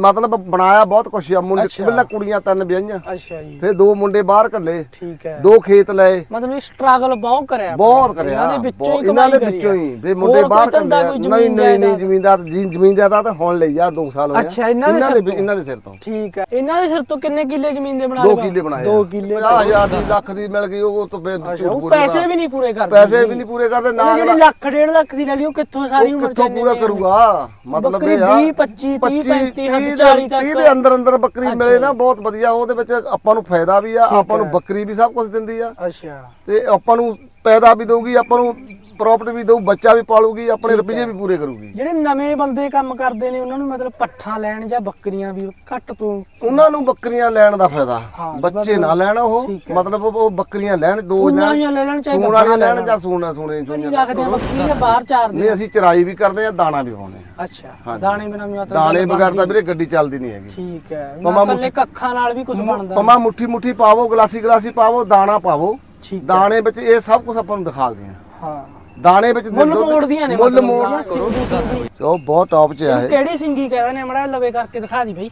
ਮਤਲਬ ਬਣਾਇਆ ਬਹੁਤ ਕੁਛ ਆ। ਮੁੰਡੇ। ਪਹਿਲਾਂ ਕੁੜੀਆਂ ਤਿੰਨ ਵਿਆਹੀਆਂ। ਅੱਛਾ ਜੀ। ਫਿਰ ਦੋ ਮੁੰਡੇ ਬਾਹਰ ਕੱਲੇ। ਠੀਕ ਹੈ। ਦੋ ਖੇਤ ਲਏ। ਮਤਲਬ ਇਹ ਸਟਰਗਲ ਬਹੁਤ ਕਰਿਆ ਬਹੁਤ। ਕਰਿਆ। ਇਹਨਾਂ ਦੇ ਵਿੱਚੋਂ ਹੀ ਇਹਨਾਂ ਦੇ ਵਿੱਚੋਂ। ਹੀ। ਫਿਰ ਮੁੰਡੇ ਹੋਰ ਬਾਹਰ ਕੱਲੇ ਨਹੀਂ ਨਹੀਂ ਨਹੀਂ? ਜ਼ਮੀਨਦਾਰ ਜੀ ਜ਼ਮੀਨ ਜਾਇਦਾਦ ਤਾਂ ਹੁਣ ਲਈ ਆ 2 ਸਾਲ ਆ। ਅੱਛਾ, ਇਹਨਾਂ ਦੇ ਸਿਰ ਤੋਂ? ਇਹਨਾਂ ਦੇ ਦੇ ਸਿਰ ਤੋਂ। ਠੀਕ ਹੈ। ਇਹਨਾਂ ਦੇ ਸਿਰ ਤੋਂ ਕਿੰਨੇ ਕਿੱਲੇ ਜ਼ਮੀਨ ਦੇ ਬਣਾ 2 ਲਏ? ਕਿੱਲੇ ਬਣਾਏ 2 ਕਿੱਲੇ 50000 ਦੀ ਲੱਖ ਦੀ ਮਿਲ ਗਈ ਉਹ ਤੋਂ ਉਹ ਪੈਸੇ ਦਾ। ਵੀ ਨਹੀਂ ਪੂਰੇ ਕਰਦੇ ਪੈਸੇ ਵੀ ਨਹੀਂ ਪੂਰੇ ਕਰਦੇ ਨਾਲ ਜਿਹੜੀ ਲੱਖ ਡੇਢ ਲੱਖ ਦੀ ਲੈ ਲਈ ਉਹ ਕਿੱਥੋਂ ਸਾਰੀ ਉਮਰ ਕਿੱਥੋਂ ਪੂਰਾ ਹੈ? ਕਰੂਗਾ? ਮਤਲਬ ਇਹ ਆ। 20, 25, 30, 35, ਹੱਦ 30 40 ਤੱਕ। 30 ਦੇ ਅੰਦਰ ਅੰਦਰ ਬੱਕਰੀ। ਮਿਲੇ ਨਾ ਬਹੁਤ ਵਧੀਆ ਉਹਦੇ ਵਿੱਚ ਆਪਾਂ ਨੂੰ ਫਾਇਦਾ ਵੀ ਆ ਆਪਾਂ ਨੂੰ। ਬੱਕਰੀ ਵੀ ਸਭ ਕੁਝ ਦਿੰਦੀ ਆ ਅੱਛਾ ਤੇ ਆਪਾਂ ਨੂੰ ਪੈਦਾ ਵੀ ਦਊਗੀ ਆਪਾਂ ਨੂੰ ਪ੍ਰੋਪਰਟੀ ਵੀ ਦਊ ਬੱਚਾ ਵੀ ਪਾਲੂਗੀ ਆਪਣੇ ਰੁਪਏ। ਵੀ ਪੂਰੇ ਕਰੂਗੀ। ਜਿਹੜੇ ਨਵੇਂ ਬੰਦੇ ਕੰਮ ਕਰਦੇ ਨੇ ਉਹਨਾਂ ਨੂੰ ਮਤਲਬ ਪੱਠਾ ਲੈਣ ਜਾਂ ਬੱਕਰੀਆਂ ਵੀ ਘੱਟ ਤੋਂ ਉਹਨਾਂ ਨੂੰ ਬੱਕਰੀਆਂ ਲੈਣ ਦਾ ਫਾਇਦਾ। ਹਾਂ, ਬੱਚੇ ਨਾ ਲੈਣ ਉਹ ਠੀਕ ਹੈ। ਮਤਲਬ ਉਹ ਬੱਕਰੀਆਂ ਲੈਣ ਦੋ ਸੂਣਾ ਜਾਂ ਲੈ ਲੈਣ ਚਾਹੀਦਾ ਸੂਣ ਵਾਲੀਆਂ ਲੈਣ ਜਾਂ ਸੂਣਾ ਸੂਣੇ ਨਹੀਂ ਰੱਖਦੇ ਆ ਬੱਕਰੀ ਜਾਂ ਬਾਹਰ ਚਾਰਦੇ ਨਹੀਂ ਆ? ਅਸੀਂ ਚਰਾਈ ਵੀ ਕਰਦੇ ਆ ਦਾਣਾ ਵੀ ਪਾਉਂਦੇ ਆ। ਅੱਛਾ ਹਾਂਜੀ। ਦਾਣੇ ਬਿਨਾ ਮਤਲਬ ਦਾਣੇ ਬਗੈਰ ਤਾਂ ਵੀਰੇ ਗੱਡੀ ਚੱਲਦੀ ਨਹੀਂ ਹੈਗੀ। ਠੀਕ ਹੈ ਪਮਾ ਮੈਂ ਕੱਲੇ ਕੱਖਾਂ ਨਾਲ ਵੀ ਕੁਝ ਬਣਦਾ ਪਮਾ ਮੁੱਠੀ ਮੁੱਠੀ ਪਾਵੋ ਗਲਾਸੀ ਗਲਾਸੀ ਪਾਵੋ ਦਾਣਾ ਪਾਵੋ। ਠੀਕ ਹੈ। ਦਾਣੇ ਵਿੱਚ ਇਹ ਸਭ ਕੁਝ ਆਪਾਂ ਨੂੰ ਦਿਖਾਉਂਦੇ ਆ। ਹਾਂ। ਦਾਣੇ ਵਿੱਚ ਮੁੱਲ ਮੋੜਦੀਆਂ ਨੇ ਮੁੱਲ ਮੋੜ ਉਹ ਬਹੁਤ ਟੌਪ 'ਚ ਆ ਇਹ। ਕਿਹੜੀ ਸਿੰਗੀ ਕਹਿੰਦੇ ਨੇ ਮੜਾ ਲਵੇ ਕਰਕੇ ਦਿਖਾ ਦੀ ਬਈ।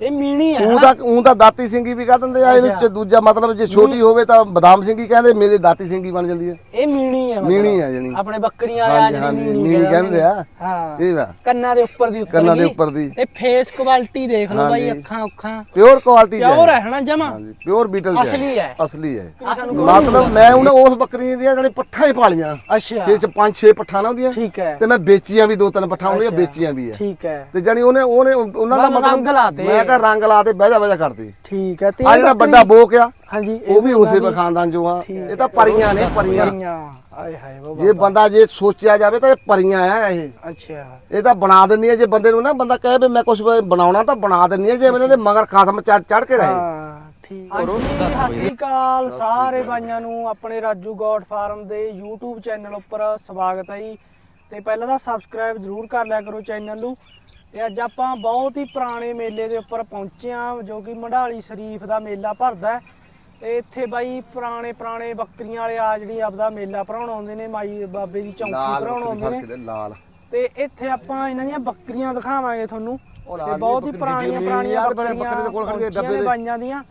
ਇਹ ਮੀਣੀ ਹੈ। ਉਹ ਤਾਂ ਉਹ ਤਾਂ ਦਾਤੀ ਸਿੰਘੀ ਵੀ ਕਹ ਦਿੰਦੇ ਆ। ਵਿੱਚ ਦੂਜਾ ਮਤਲਬ ਜੇ ਛੋਟੀ ਹੋਵੇ ਤਾਂ ਬਦਾਮ ਸਿੰਘੀ ਕਹਿੰਦੇ ਮੇਰੇ ਦਾਤੀ ਸਿੰਘੀ ਬਣ ਜਾਂਦੀ ਹੈ। ਇਹ ਮੀਣੀ ਹੈ ਮਤਲਬ। ਮੀਣੀ ਹੈ ਜਣੀ ਆਪਣੇ ਬੱਕਰੀਆਂ ਵਾਲੇ ਆ ਜਿਹੜੀ ਮੀਣੀ ਕਹਿੰਦੇ ਆ ਹਾਂ। ਇਹ ਵਾ। ਕੰਨਾਂ ਦੇ ਉੱਪਰ ਦੀ ਉੱਪਰ ਕੰਨਾਂ ਦੇ। ਉੱਪਰ ਦੀ। ਤੇ ਫੇਸ ਕੁਆਲਿਟੀ ਦੇਖ ਲਓ ਬਾਈ। ਅੱਖਾਂ ਉੱਖਾਂ ਪਿਓਰ ਕੁਆਲਿਟੀ ਪਿਓਰ ਹੈ ਹਨਾ ਜਮਾ? ਹਾਂਜੀ ਪਿਓਰ ਬੀਟਲ ਚ ਅਸਲੀ ਹੈ। ਅਸਲੀ ਹੈ। ਮਤਲਬ ਮੈਂ ਉਹਨਾਂ ਉਸ ਬੱਕਰੀਆਂ ਦੀਆਂ ਜਿਹੜੇ ਪੱਠਾਂ ਹੀ ਪਾਲੀਆਂ। ਅੱਛਾ। ਛੇ ਚ ਪੰਜ ਛੇ ਪੱਠਾਂ ਨਾ ਉਹਦੀਆਂ ਠੀਕ ਹੈ। ਤੇ ਮੈਂ ਵੇਚੀਆਂ ਵੀ ਦੋ ਤਿੰਨ ਪੱਠਾਂ ਉਹਦੀਆਂ ਅੱਛਾ। ਵੇਚੀਆਂ ਵੀ ਹੈ। ਠੀਕ ਹੈ। ਤੇ ਜਾਨੀ ਉਹਨੇ ਉਹਨੇ ਉਹਨਾਂ ਦਾ ਮਤਲਬ ਰੰਗ ਲਾਤੇ। ਕਿਹਾ ਰੰਗ ਲਾ ਤੇ ਬਹਿ ਜਾ ਬਹਿ ਜਾ ਕਰਦੀ। ਠੀਕ ਹੈ ਤੇ ਆ ਜਿਹੜਾ ਵੱਡਾ ਬੋਕ ਆ ਹਾਂਜੀ ਉਹ ਵੀ ਉਸੇ ਖਾਨਦਾਨ ਚੋਂ ਆ। ਇਹ ਤਾਂ ਪਰੀਆਂ ਨੇ ਪਰੀਆਂ। ਆਏ ਹਾਏ ਬਾਬਾ ਜੇ ਬੰਦਾ ਜੇ ਸੋਚਿਆ ਜਾਵੇ ਤਾਂ ਇਹ ਪਰੀਆਂ ਆ ਇਹ। ਅੱਛਾ। ਇਹ ਤਾਂ ਬਣਾ ਦਿੰਦੀ ਹੈ ਜੇ ਬੰਦੇ ਨੂੰ ਨਾ ਬੰਦਾ ਕਹੇ ਵੀ ਮੈਂ ਕੁਝ ਬਣਾਉਣਾ ਤਾਂ ਬਣਾ ਦਿੰਦੀ ਹੈ ਜੇ ਬੰਦੇ ਦੇ ਮਗਰ ਖਸਮ ਚੜ ਚੜ ਕੇ ਰਹੇ। ਹਾਂ ਠੀਕ। ਹਾਂਜੀ ਸਤਿ ਸ੍ਰੀ ਅਕਾਲ ਸਾਰੇ ਭਾਈਆਂ ਨੂੰ ਆਪਣੇ ਰਾਜੂ ਗੋਡ ਫਾਰਮ ਦੇ YouTube ਚੈਨਲ ਉੱਪਰ ਸਵਾਗਤ ਹੈ ਜੀ। ਤੇ ਪਹਿਲਾਂ ਤਾਂ ਸਬਸਕ੍ਰਾਈਬ ਜ਼ਰੂਰ ਕਰ ਲਿਆ ਕਰੋ ਚੈਨਲ ਨੂੰ। ਤੇ ਅੱਜ ਆਪਾਂ ਬਹੁਤ ਹੀ ਪੁਰਾਣੇ ਮੇਲੇ ਦੇ ਉੱਪਰ ਪਹੁੰਚੇ ਆ ਜੋ ਕਿ ਮੰਡਾਲੀ ਸ਼ਰੀਫ ਦਾ ਮੇਲਾ ਭਰਦਾ ਹੈ। ਤੇ ਇੱਥੇ ਬਾਈ ਪੁਰਾਣੇ ਪੁਰਾਣੇ ਬੱਕਰੀਆਂ ਵਾਲੇ ਆ ਜਿਹੜੀ ਆਪਦਾ ਮੇਲਾ ਭਰਾਉਣ ਆਉਂਦੇ ਨੇ ਮਾਈ ਬਾਬੇ ਦੀ ਚੌਂਕੀ ਭਰਾਉਣ ਆਉਂਦੇ ਨੇ। ਲਾਲ। ਤੇ ਇੱਥੇ ਆਪਾਂ ਇਹਨਾਂ ਦੀਆਂ ਬੱਕਰੀਆਂ ਦਿਖਾਵਾਂਗੇ ਤੁਹਾਨੂੰ। ਤੇ ਬਹੁਤ ਹੀ ਪੁਰਾਣੀਆਂ ਪੁਰਾਣੀਆਂ ਬੱਕਰੀਆਂ ਨੇ ਦੇ। ਬਾਈਆਂ ਦੀਆਂ।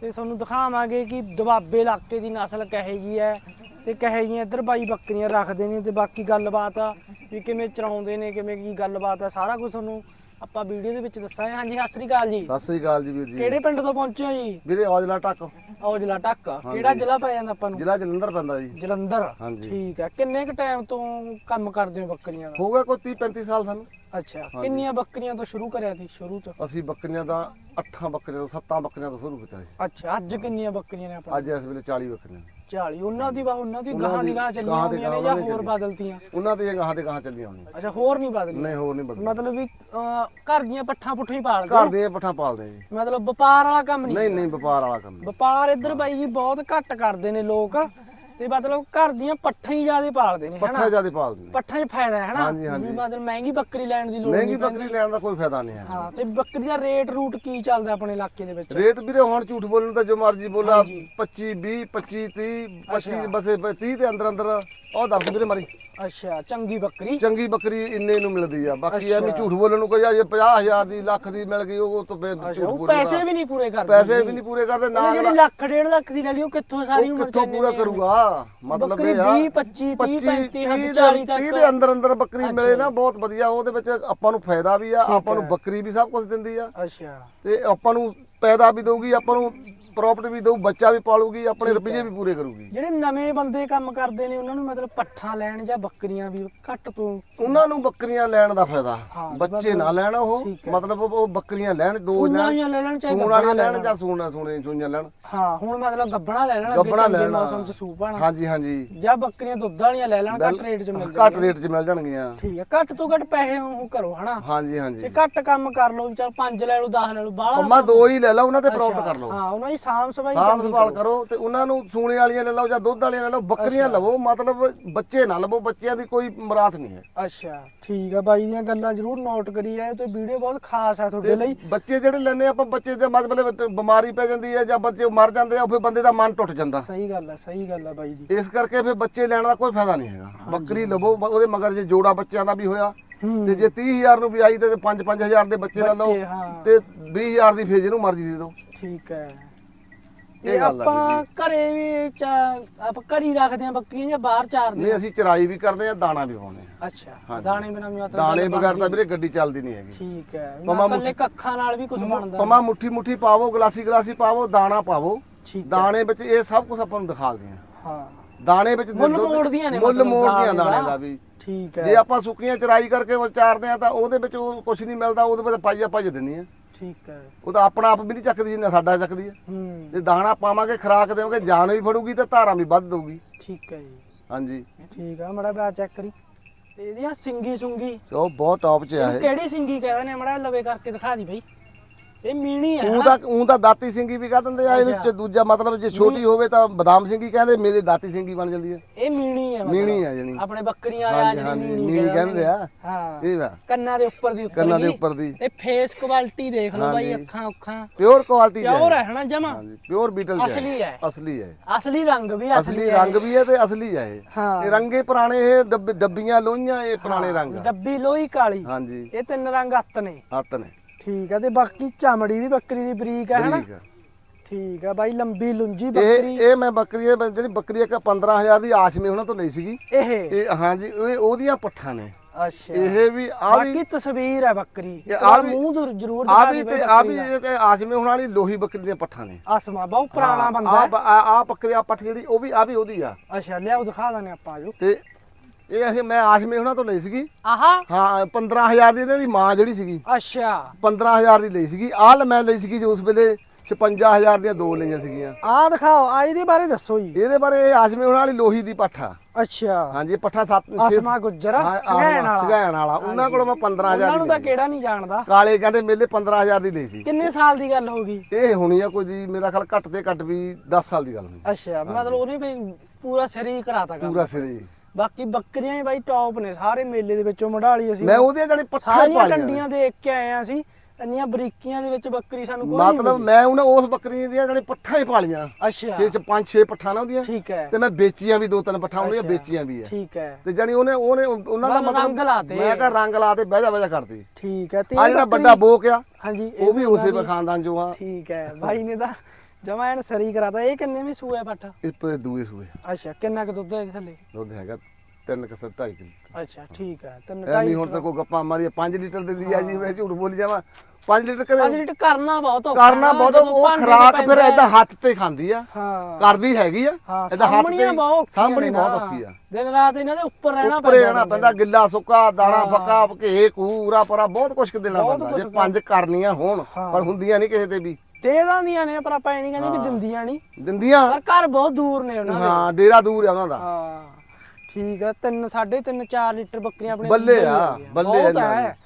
ਤੇ ਤੁਹਾਨੂੰ ਦਿਖਾਵਾਂਗੇ ਕਿ ਦੁਆਬੇ ਇਲਾਕੇ ਦੀ ਨਸਲ ਕਹੇ ਜੀ ਹੈ। ਤੇ ਕਹੇ ਜੀ ਇੱਧਰ ਬਾਈ ਬੱਕਰੀਆਂ ਰੱਖਦੇ ਨੇ ਤੇ ਬਾਕੀ ਗੱਲਬਾਤ ਆ ਵੀ ਕਿਵੇਂ ਚਰਾਉਂਦੇ ਨੇ ਕਿਵੇਂ ਕੀ ਗੱਲਬਾਤ ਆ ਸਾਰਾ ਕੁਝ ਤੁਹਾਨੂੰ ਆਪਾਂ ਵੀਡੀਓ ਦੇ ਵਿੱਚ ਦੱਸਾਂਗੇ। ਹਾਂਜੀ ਸਤਿ ਸ੍ਰੀ ਅਕਾਲ ਜੀ। ਸਤਿ ਸ੍ਰੀ ਅਕਾਲ ਜੀ ਵੀਰ ਜੀ। ਕਿਹੜੇ ਪਿੰਡ ਤੋਂ ਪਹੁੰਚੇ ਹੋ ਜੀ? ਵੀਰੇ ਔਜਲਾ ਟੱਕ। ਔਜਲਾ ਟੱਕ ਕਿਹੜਾ ਜ਼ਿਲ੍ਹਾ ਪੈ ਜਾਂਦਾ ਆਪਾਂ ਨੂੰ? ਜ਼ਿਲ੍ਹਾ ਜਲੰਧਰ ਪੈਂਦਾ ਜੀ। ਜਲੰਧਰ। ਹਾਂਜੀ। ਠੀਕ ਹੈ ਕਿੰਨੇ ਕੁ ਟਾਈਮ ਤੋਂ ਕੰਮ ਕਰਦੇ ਹੋ ਬੱਕਰੀਆਂ ਦਾ? ਹੋ ਗਿਆ ਕੋਈ 30 35 ਸਾਲ ਸਾਨੂੰ। ਅੱਛਾ। ਕਿੰਨੀਆਂ ਬੱਕਰੀਆਂ ਤੋਂ ਸ਼ੁਰੂ ਕਰਿਆ ਸੀ ਸ਼ੁਰੂ ਚ ਅਸੀਂ ਬੱਕਰੀਆਂ ਦਾ 8 ਬੱਕਰੀਆਂ ਤੋਂ 7 ਬੱਕਰੀਆਂ ਤੋਂ ਸ਼ੁਰੂ ਕੀਤਾ ਜੀ। ਅੱਛਾ। ਅੱਜ ਕਿੰਨੀਆਂ ਬੱਕਰੀਆਂ ਨੇ ਆਪਾਂ ਅੱਜ ਇਸ ਵੇਲੇ 40 ਬੱਕਰੀਆਂ। 40 ਉਹਨਾਂ ਦੀ ਵਾ ਉਹਨਾਂ ਦੀ ਗਾਹਾਂ ਦੀ ਗਾਹਾਂ ਚੱਲੀਆਂ ਹੋਈਆਂ ਨੇ ਜਾਂ ਹੋਰ ਬਦਲਤੀਆਂ? ਉਹਨਾਂ ਤੇ ਗਾਹਾਂ ਦੇ ਗਾਹਾਂ ਚੱਲੀਆਂ ਹੋਣੀਆਂ। ਅੱਛਾ ਹੋਰ ਨਹੀਂ ਬਦਲੀਆਂ ਨਹੀਂ ਹੋਰ ਨਹੀਂ ਬਦਲ ਮਤਲਬ ਵੀ ਘਰ ਦੀਆਂ ਪੱਠਾਂ ਪੁੱਠਾਂ ਹੀ ਪਾਲਦੇ ਘਰ? ਦੀਆਂ ਪੱਠਾਂ ਪਾਲਦੇ ਜੀ ਮਤਲਬ ਵਪਾਰ ਵਾਲਾ ਕੰਮ ਨਹੀਂ ਨਹੀਂ ਨਹੀਂ ਵਪਾਰ ਵਾਲਾ ਕੰਮ ਵਪਾਰ ਇੱਧਰ ਬਾਈ ਜੀ ਬਹੁਤ ਘੱਟ ਕਰਦੇ ਨੇ ਲੋਕ। ਤੇ ਮਤਲਬ ਘਰ ਦੀਆਂ ਪੱਠਾਂ ਹੀ ਜ਼ਿਆਦਾ ਪਾਲਦੇ ਨੇ ਪੱਠਾ ਹਨਾ ਜ਼ਿਆਦਾ ਪਾਲਦੇ ਨੇ ਪੱਠਾਂ 'ਚ ਫਾਇਦਾ ਹੈ ਹਨਾ ਹਾਂਜੀ, ਹਾਂਜੀ। ਵੀ ਮਤਲਬ ਮਹਿੰਗੀ ਬੱਕਰੀ ਲੈਣ ਦੀ ਲੋੜ ਮਹਿੰਗੀ ਨਹੀਂ ਬੱਕਰੀ ਲੈਣ ਦਾ ਕੋਈ ਫਾਇਦਾ ਨਹੀਂ ਹੈ ਹਾਂ ਤੇ ਬੱਕਰੀ ਦਾ ਰੇਟ ਰੂਟ ਕੀ ਚੱਲਦਾ ਆਪਣੇ ਇਲਾਕੇ ਦੇ ਵਿੱਚ ਰੇਟ ਵੀਰੇ ਹੁਣ ਝੂਠ ਬੋਲਣ ਦਾ ਜੋ ਮਰਜ਼ੀ ਬੋਲਾ ਹਾਂਜੀ। 25 20 25 30 ਅੱਛਾ। 25 ਬਸੇ 30 ਦੇ ਅੰਦਰ ਅੰਦਰ ਉਹ ਦੱਸ ਵੀਰੇ ਮਾਰੀ ਅੱਛਾ ਚੰਗੀ ਬੱਕਰੀ ਚੰਗੀ ਬੱਕਰੀ ਇੰਨੇ ਨੂੰ ਮਿਲਦੀ ਆ ਬਾਕੀ। ਐਵੇਂ ਝੂਠ ਬੋਲਣ ਨੂੰ ਕੋਈ ਆ ਜੇ 50000 ਦੀ ਲੱਖ ਦੀ ਮਿਲ ਗਈ ਉਹ ਤੋਂ ਫਿਰ ਅੱਛਾ ਝੂਠ ਉਹ ਬੋਲੇਗਾ। ਪੈਸੇ ਵੀ ਨਹੀਂ ਪੂਰੇ ਕਰਦੇ ਪੈਸੇ ਵੀ ਨਹੀਂ ਪੂਰੇ ਕਰਦੇ ਉਹਨੇ ਨਾਲ ਜਿਹੜੀ ਲੱਖ ਡੇਢ ਲੱਖ ਦੀ ਲੈ ਲਈ ਉਹ ਕਿੱਥੋਂ ਸਾਰੀ ਉਹ ਉਮਰ ਕਿੱਥੋਂ ਪੂਰਾ? ਕਰੂਗਾ ਮਤਲਬ ਬੱਕਰੀ ਇਹ ਆ 20 25 30 35 ਹੱਦ 30 40 ਤੱਕ 30 ਦੇ ਅੰਦਰ ਅੰਦਰ ਬੱਕਰੀ। ਮਿਲੇ ਨਾ ਬਹੁਤ ਵਧੀਆ ਉਹਦੇ ਵਿੱਚ ਆਪਾਂ ਨੂੰ ਫਾਇਦਾ ਵੀ ਆ ਆਪਾਂ ਨੂੰ। ਬੱਕਰੀ ਵੀ ਸਭ ਕੁਝ ਦਿੰਦੀ ਆ ਅੱਛਾ ਤੇ ਆਪਾਂ ਨੂੰ ਪੈਦਾ ਵੀ ਦਊਗੀ ਆਪਾਂ ਨੂੰ ਪ੍ਰੋਪਰਟੀ ਵੀ ਦਊ ਬੱਚਾ ਵੀ ਪਾਲੂਗੀ ਆਪਣੇ ਰੁਪਏ। ਵੀ ਪੂਰੇ ਕਰੂਗੀ। ਜਿਹੜੇ ਨਵੇਂ ਬੰਦੇ ਕੰਮ ਕਰਦੇ ਨੇ ਉਹਨਾਂ ਨੂੰ ਮਤਲਬ ਪੱਠਾ ਲੈਣ ਜਾਂ ਬੱਕਰੀਆਂ ਵੀ ਘੱਟ ਤੋਂ ਉਹਨਾਂ ਨੂੰ ਬੱਕਰੀਆਂ ਲੈਣ ਦਾ ਫਾਇਦਾ। ਬੱਚੇ ਨਾ ਲੈਣ ਉਹ। ਮਤਲਬ ਉਹ ਬੱਕਰੀਆਂ ਲੈਣ ਦੋ ਲੈਣ ਜਾਂ ਲੈ ਲੈਣ ਚਾਹੀਦਾ ਸੂਣ ਵਾਲੀਆਂ ਲੈਣ ਜਾਂ ਸੂਣਾ ਸੂਣੇ ਸੂਈਆਂ ਲੈਣ। ਹਾਂ ਹੁਣ ਮਤਲਬ ਗੱਬਣਾ ਲੈ ਲੈਣ ਗੱਬਣਾ ਲੈਣ। ਮੌਸਮ ਚ ਸੂਪ ਆਣਾ। ਹਾਂਜੀ ਹਾਂਜੀ। ਜਾਂ ਬੱਕਰੀਆਂ ਦੁੱਧ ਵਾਲੀਆਂ ਲੈ ਲੈਣ ਘੱਟ ਰੇਟ 'ਚ ਮਿਲ ਘੱਟ ਜਾਣਗੀਆਂ। ਰੇਟ 'ਚ ਮਿਲ ਜਾਣਗੀਆਂ। ਠੀਕ ਹੈ ਘੱਟ ਤੋਂ ਘੱਟ ਪੈਸੇ ਉਹ ਕਰੋ ਹਨਾ? ਹਾਂਜੀ ਤੇ ਹਾਂਜੀ ਘੱਟ ਕੰਮ ਕਰ ਲਓ ਵੀ ਚਲ 5 ਲੈ ਲਓ 10 ਲੈ ਲਓ ਬਾਹਲਾ ਪੰਮਾ ਦੋ ਹੀ ਲੈ ਲਓ ਉਹਨਾਂ ਤੇ ਪ੍ਰੋਫਿਟ ਕਰ ਲਓ। ਹਾਂ ਉਹਨਾਂ ਦੀ ਸਾਂਭ ਸਭਾਈ ਸਾਂਭ ਚੰਗੀ ਸੰਭਾਲ ਕਰੋ ਤੇ ਉਹਨਾਂ ਨੂੰ ਸੂਣੇ ਵਾਲੀਆਂ ਲੈ ਲਓ ਜਾਂ ਦੁੱਧ ਵਾਲੀਆਂ ਲੈ ਲਓ ਬੱਕਰੀਆਂ ਲਵੋ ਮਤਲਬ ਬੱਚੇ ਨਾ ਲਵੋ ਬੱਚਿਆਂ ਦੀ ਕੋਈ ਮਰਾਤ ਨਹੀਂ ਹੈ। ਅੱਛਾ ਠੀਕ ਆ ਬਾਈ ਦੀਆਂ ਗੱਲਾਂ ਜ਼ਰੂਰ ਨੋਟ ਕਰੀ ਜਾਏ ਤੇ ਵੀਡੀਓ ਬਹੁਤ ਖਾਸ ਹੈ ਤੁਹਾਡੇ ਲਈ। ਬੱਚੇ ਜਿਹੜੇ ਲੈਣੇ ਆਪਾਂ ਬੱਚੇ ਦੇ ਮਤਲਬ ਬਿਮਾਰੀ ਪੈ ਜਾਂਦੀ ਹੈ ਜਾਂ ਬੱਚੇ ਮਰ ਜਾਂਦੇ ਆ ਫਿਰ ਬੰਦੇ ਦਾ ਮਨ ਟੁੱਟ ਜਾਂਦਾ। ਸਹੀ ਗੱਲ ਹੈ ਸਹੀ ਗੱਲ ਹੈ ਬਾਈ ਦੀ ਇਸ ਕਰਕੇ ਫਿਰ ਬੱਚੇ ਲੈਣ ਦਾ ਕੋਈ ਫਾਇਦਾ ਨਹੀਂ ਹੈਗਾ। ਬੱਕਰੀ ਲਵੋ ਬ- ਉਹਦੇ ਮਗਰ ਜੇ ਜੋੜਾ ਬੱਚਿਆਂ ਦਾ ਵੀ ਹੋਇਆ ਹੂੰ। ਤੇ ਜੇ 30000 ਨੂੰ ਵੀ ਆਈ ਤੇ 5-5000 ਦੇ ਬੱਚੇ ਲੈ ਲਓ ਬੱਚੇ, ਹਾਂ। ਤੇ 20000 ਦੀ ਫੇਰ ਜਿਹਨੂੰ ਮਰਜ਼ੀ ਦੇ ਦਿਓ। ਠੀਕ ਹੈ। ਇਹ ਗੱਲ ਆ ਆਪਾਂ ਘਰੇ ਵੀ ਚਾ- ਆਪਾਂ ਘਰੀ ਰੱਖਦੇ ਆ ਬੱਕਰੀਆਂ ਜਾਂ ਬਾਹਰ ਚਾਰਦੇ ਨਹੀਂ ਆ ਅਸੀਂ ਚਰਾਈ ਵੀ ਕਰਦੇ ਆ ਦਾਣਾ ਵੀ ਪਾਉਂਦੇ ਆ ਅੱਛਾ ਹਾਂਜੀ। ਦਾਣੇ ਬਿਨਾਂ ਵੀ ਮਤਲਬ ਦਾਣੇ ਗੱਲ ਬਗੈਰ ਤਾਂ ਬਣਦੀ। ਵੀਰੇ ਗੱਡੀ ਚੱਲਦੀ ਨਹੀਂ ਹੈਗੀ। ਠੀਕ ਹੈ ਪਮਾ ਮੈਂ ਕੱਲੇ ਕੱਖਾਂ ਨਾਲ ਵੀ ਕੁਝ ਬਣਦਾ। ਪਮਾ ਮੁੱਠੀ ਮੁੱਠੀ ਪਾਵੋ ਗਲਾਸੀ ਗਲਾਸੀ ਪਾਵੋ ਦਾਣਾ ਪਾਵੋ। ਠੀਕ ਹੈ। ਦਾਣੇ ਵਿੱਚ ਇਹ ਸਭ ਕੁਝ ਆਪਾਂ ਨੂੰ ਦਿਖਾ ਦਿਆਂ ਹਾਂ। ਦਾਣੇ ਵਿੱਚ ਮੁੱਲ ਦੁੱਧ- ਮੋੜਦੀਆਂ ਨੇ ਮੁੱਲ ਮਤਲਬ ਮੋੜਦੀਆਂ ਦਾਣੇ ਦਾਣੇ ਦਾ। ਵੀ। ਠੀਕ ਜੇ ਹੈ ਆਪਾਂ ਸੁੱਕੀਆਂ ਚਰਾਈ ਕਰਕੇ ਉਹ ਚਾਰਦੇ ਆ ਤਾਂ ਉਹਦੇ ਵਿੱਚ ਕੁਝ ਨਹੀਂ ਮਿਲਦਾ ਉਹਦੇ ਵਿੱਚ ਪਾਈਆ ਭੱਜ ਦਿੰਦੀ ਆ ਠੀਕ ਹੈ ਉਹ ਤਾਂ ਆਪਣਾ ਆਪ ਵੀ ਨਹੀਂ ਚੱਕਦੀ ਜਿੰਨਾ ਸਾਡਾ ਚੱਕਦੀ ਆ। ਹੂੰ। ਜੇ ਦਾਣਾ ਪਾਵਾਂਗੇ ਖਰਾਕ ਦੇਵਾਂਗੇ ਜਾਨ ਵੀ ਫੜੂਗੀ ਤੇ ਧਾਰਾਂ ਵੀ ਵੱਧ ਦਊਗੀ। ਠੀਕ ਹੈ ਜੀ। ਹਾਂਜੀ। ਠੀਕ ਆ ਮੜਾ ਬਾ ਚੈੱਕ ਕਰੀ। ਤੇ ਸਿੰਗੀ ਸੁੰਗੀ ਸੋ ਬਹੁਤ ਟੌਪ 'ਚ ਆ ਇਹ। ਕਿਹੜੀ ਸਿੰਗੀ ਕਹਿੰਦੇ ਨੇ ਮੜਾ ਲਵੇ ਕਰਕੇ ਦਿਖਾ ਦੀ ਬਈ। ਇਹ ਮੀਣੀ ਹੈ ਉਹ? ਤਾਂ ਉਹ ਤਾਂ ਦਾਤੀ ਸਿੰਘੀ ਵੀ ਕਹ ਦਿੰਦੇ ਆ ਇਹਨੂੰ। ਚ ਦੂਜਾ ਮਤਲਬ ਜੇ ਛੋਟੀ ਹੋਵੇ ਤਾਂ ਬਦਾਮ ਸਿੰਘੀ ਕਹਿੰਦੇ ਮੇਰੇ ਦਾਤੀ ਸਿੰਘੀ ਬਣ ਜਾਂਦੀ ਹੈ। ਇਹ ਮੀਣੀ ਹੈ ਮਤਲਬ। ਮੀਣੀ ਆ ਜਣੀ। ਆਪਣੇ ਬੱਕਰੀਆਂ ਵਾਲੇ ਆ ਜਿਹੜੀ ਮੀਣੀ ਕਹਿੰਦੇ ਆ। ਹਾਂ। ਇਹ ਵਾ। ਕੰਨਾਂ ਦੇ ਉੱਪਰ ਦੀ ਉੱਪਰ ਕੰਨਾਂ ਦੇ। ਉੱਪਰ ਦੀ। ਤੇ ਫੇਸ ਕੁਆਲਿਟੀ ਦੇਖ ਲਓ ਬਾਈ। ਅੱਖਾਂ ਉੱਖਾਂ। ਪਿਓਰ ਕੁਆਲਿਟੀ ਪਿਓਰ ਹੈ ਹਨਾ ਜਮਾ? ਹਾਂਜੀ ਪਿਓਰ ਬੀਟਲ ਅਸਲੀ ਹੈ। ਅਸਲੀ ਹੈ। ਅਸਲੀ ਰੰਗ ਵੀ ਅਸਲੀ ਅਸਲੀ ਹੈ। ਰੰਗ ਵੀ ਹੈ ਤੇ ਅਸਲੀ ਹੈ ਇਹ। ਹਾਂ। ਇਹ ਰੰਗੇ ਪੁਰਾਣੇ ਇਹ ਡੱਬ- ਡੱਬੀਆਂ ਲੋਹੀਆਂ ਇਹ ਪੁਰਾਣੇ ਰੰਗ ਆ। ਡੱਬੀ ਲੋਹੀ ਕਾਲੀ। ਹਾਂਜੀ। ਇਹ ਤਿੰਨ ਰੰਗ ਅੱਤ ਨੇ। ਹੱਥ ਨੇ। ਠੀਕ ਆ ਤੇ ਬਾਕੀ ਚਮੜੀ ਵੀ ਬੱਕਰੀ ਦੀ ਬਰੀਕ ਹੈ ਹਨਾ? ਠੀਕ ਆ। ਠੀਕ ਆ ਬਾਈ ਲੰਬੀ ਲੁੰਜੀ ਬੱਕਰੀ। ਇਹ ਮੈਂ ਬੱਕਰੀ ਇਹ ਜਿਹੜੀ ਬੱਕਰੀ ਇੱਕ 15000 ਦੀ ਆਸ਼ਮੇ ਉਹਨਾਂ ਤੋਂ ਲਈ ਸੀਗੀ। ਇਹ? ਇਹ ਹਾਂਜੀ ਇਹ ਉਹਦੀਆਂ ਪੱਠਾਂ ਨੇ। ਅੱਛਾ। ਇਹ ਵੀ ਆ ਵੀ ਬਾਕੀ ਤਸਵੀਰ ਹੈ ਬੱਕਰੀ। ਆ ਮੂੰਹ ਦਰ ਜ਼ਰੂਰ ਆ ਵੀ ਤੇ ਆ ਵੀ ਇਹ ਤੇ ਆਸ਼ਮੇ ਹੋਣ ਵਾਲੀ ਲੋਹੀ ਬੱਕਰੀ ਦੀਆਂ ਪੱਠਾਂ ਨੇ। ਆਸਮਾ ਬਹੁਤ ਪੁਰਾਣਾ ਬੰਦਾ ਆ ਆ ਬੱਕਰੀ ਆ ਪੱਠ ਜਿਹੜੀ ਉਹ ਵੀ ਆ ਵੀ ਉਹਦੀ ਆ। ਅੱਛਾ ਲਿਆਓ ਦਿਖਾ ਦਾਂਗੇ ਆਪਾਂ ਆਜੋ। ਤੇ ਇਹ ਅਸੀਂ ਮੈਂ ਆਸ਼ਮੇ ਉਹਨਾਂ ਤੋਂ ਲਈ ਸੀਗੀ। ਆਹਾ। ਹਾਂ 15000 ਦੀ ਇਹਨਾਂ ਦੀ ਮਾਂ ਜਿਹੜੀ ਸੀਗੀ। ਅੱਛਾ। 15000 ਦੀ ਲਈ ਸੀਗੀ। ਆਹ ਲ ਮੈਂ ਲਈ ਸੀਗੀ ਜੋ ਉਸ ਵੇਲੇ 55000 ਦੀਆਂ ਦੋ ਲਈਆਂ ਸੀਗੀਆਂ। ਆ ਦਿਖਾਓ ਆ ਇਹਦੇ ਬਾਰੇ ਦੱਸੋ ਜੀ। ਇਹਦੇ ਬਾਰੇ ਇਹ ਆਸ਼ਮੇ ਹੋਣ ਵਾਲੀ ਲੋਹੀ ਦੀ ਪੱਠਾ ਅੱਛਾ। ਹਾਂਜੀ ਇਹ ਪੱਠਾ 7 ਆਸਮਾ ਗੁੱਜਰ ਸਗੈਣ ਵਾਲਾ। ਸਗੈਣ ਵਾਲਾ। ਉਹਨਾਂ ਕੋਲ ਮੈਂ 15000 ਉਹਨਾਂ ਨੂੰ ਤਾਂ। ਕਿਹੜਾ ਨਹੀਂ ਜਾਣਦਾ। ਕਾਲੇ ਕਹਿੰਦੇ ਮੇਲੇ 15000 ਦੀ ਲਈ ਸੀ। ਕਿੰਨੇ ਸਾਲ ਦੀ ਗੱਲ ਹੋ ਗਈ ਇਹ ਹੋਣੀ ਆ ਕੋਈ ਜੀ ਮੇਰਾ ਖਿਆਲ ਘੱਟ ਤੇ ਘੱਟ ਵੀ 10 ਸਾਲ ਦੀ ਗੱਲ ਹੋਣੀ। ਅੱਛਾ ਮਤਲਬ ਉਹਨੇ ਵੀ ਪੂਰਾ ਸਰੀ ਕਰਾਤਾ ਕੰਮ। ਪੂਰਾ ਸਿਰੇ ਬਾਕੀ ਬੱਕਰੀਆਂ ਹੀ ਬਾਈ ਟੌਪ ਨੇ ਸਾਰੇ ਮੇਲੇ ਦੇ ਵਿੱਚੋਂ ਮਢਾਲੀ ਅਸੀਂ ਮੈਂ ਉਹਦੇ ਜਾਨੀ ਸਾਰੀਆਂ ਪਾਲੀਆਂ ਦੇਖ ਕੇ ਆਏ ਆ ਅਸੀਂ ਇੰਨੀਆਂ ਬਰੀਕੀਆਂ ਦੇ ਵਿੱਚ ਬੱਕਰੀ ਸਾਨੂੰ ਕੋਈ ਨਹੀਂ ਮਤਲਬ। ਮੈਂ ਉਹਨਾਂ ਉਸ ਬੱਕਰੀ ਦੀਆਂ ਜਾਨੀ ਪੱਠਾਂ ਹੀ ਪਾਲੀਆਂ। ਅੱਛਾ। ਛੇ ਚ ਪੰਜ ਛੇ ਪੱਠਾਂ ਨਾ ਉਹਦੀਆਂ ਠੀਕ ਹੈ। ਤੇ ਮੈਂ ਵੇਚੀਆਂ ਵੀ ਦੋ ਤਿੰਨ ਪੱਠਾਂ ਉਹਦੀਆਂ। ਵੇਚੀਆਂ ਵੀ ਆ ਠੀਕ ਹੈ। ਤੇ ਜਾਨੀ ਉਹਨੇ ਉਹਨੇ ਉਹਨਾਂ ਦਾ ਮਤਲਬ ਰੰਗ ਲਾਤੇ। ਮੈਂ ਕਿਹਾ ਰੰਗ ਲਾ ਤੇ ਬਹਿ ਜਾ ਬਹਿ ਜਾ ਕਰਦੀ। ਠੀਕ ਹੈ ਤੇ ਆ ਇਹ ਜਿਹੜਾ ਵੱਡਾ ਬੋਕ ਆ ਹਾਂਜੀ ਉਹ ਵੀ ਉਸੇ ਖਾਨਦਾਨ ਚੋਂ ਆ। ਠੀਕ ਹੈ ਭਾਈ ਨੇ ਤਾਂ ਜਮਾ ਐਨ ਸਰੀ ਕਰਾਤਾ ਇਹ ਕਿੰਨੇ ਵੀ ਸੂਆ ਪੱਠ? ਪੂਰੇ ਦੂਏ ਸੂਏ ਅੱਛਾ ਕਿੰਨਾ ਕੁ ਦੁੱਧ ਹੈ ਇਹਦੇ ਥੱਲੇ? ਦੁੱਧ ਹੈਗਾ 3 ਕਸਰ 2.5 ਕਿਲੋ। ਅੱਛਾ ਠੀਕ ਹੈ ਤਿੰਨ ਐਵੇਂ ਢਾਈ ਹੁਣ ਤੇ ਕੋਈ ਗੱਪਾਂ ਮਾਰੀ 5 ਲੀਟਰ ਦੇ ਦੀ ਆ ਜੀ ਮੈਂ ਝੂਠ ਬੋਲੀ ਜਾਵਾਂ। 5 ਲੀਟਰ ਕਦੇ 5 ਲੀਟਰ ਕਰਨਾ ਬਹੁਤ ਔਖਾ ਕਰਨਾ ਬਹੁਤ ਉਹ ਖਰਾਕ ਫਿਰ ਪੈਂਦਾ। ਏਦਾਂ ਹੱਥ ਤੇ ਖਾਂਦੀ ਆ। ਹਾਂ। ਕਰਦੀ ਹੈਗੀ ਆ। ਏਦਾਂ ਹੱਥ ਤੇ ਸਾਹਮਣੀ ਬਹੁਤ। ਔਖੀ ਆ। ਦਿਨ ਰਾਤ ਇਹਨਾਂ ਦੇ ਉੱਪਰ ਰਹਿਣਾ ਉੱਪਰੇ ਰਹਿਣਾ ਪੈਂਦਾ ਗਿੱਲਾ ਸੁੱਕਾ ਦਾਣਾ। ਫੱਕਾ ਘੇ ਕੂਰਾ ਪਰਾ ਬਹੁਤ ਕੁਝ ਦੇਣਾ ਪੈਂਦਾ ਜੇ ਪੰਜ ਕਰਨੀਆਂ ਹੋਣ। ਪਰ ਹੁੰਦੀਆਂ ਨਹੀਂ ਕਿਸੇ ਤੇ ਵੀ। ਦੇ ਦਾਂਦੀਆਂ ਨੇ ਪਰ ਆਪਾਂ ਇਹ ਨਹੀਂ ਕਹਿੰਦੇ ਵੀ ਦਿੰਦੀਆਂ ਨਹੀਂ। ਦਿੰਦੀਆਂ? ਪਰ ਘਰ ਬਹੁਤ ਦੂਰ ਨੇ ਉਹਨਾਂ ਦੇ। ਹਾਂ ਡੇਰਾ ਦੂਰ ਆ ਉਹਨਾਂ ਦਾ। ਹਾਂ ਠੀਕ ਹੈ ਤਿੰਨ ਸਾਢੇ ਤਿੰਨ 4 ਲੀਟਰ ਬੱਕਰੀਆਂ ਆਪਣੇ ਬੱਲੇ ਆ। ਬੱਲੇ ਇਹਨਾਂ ਹੈ।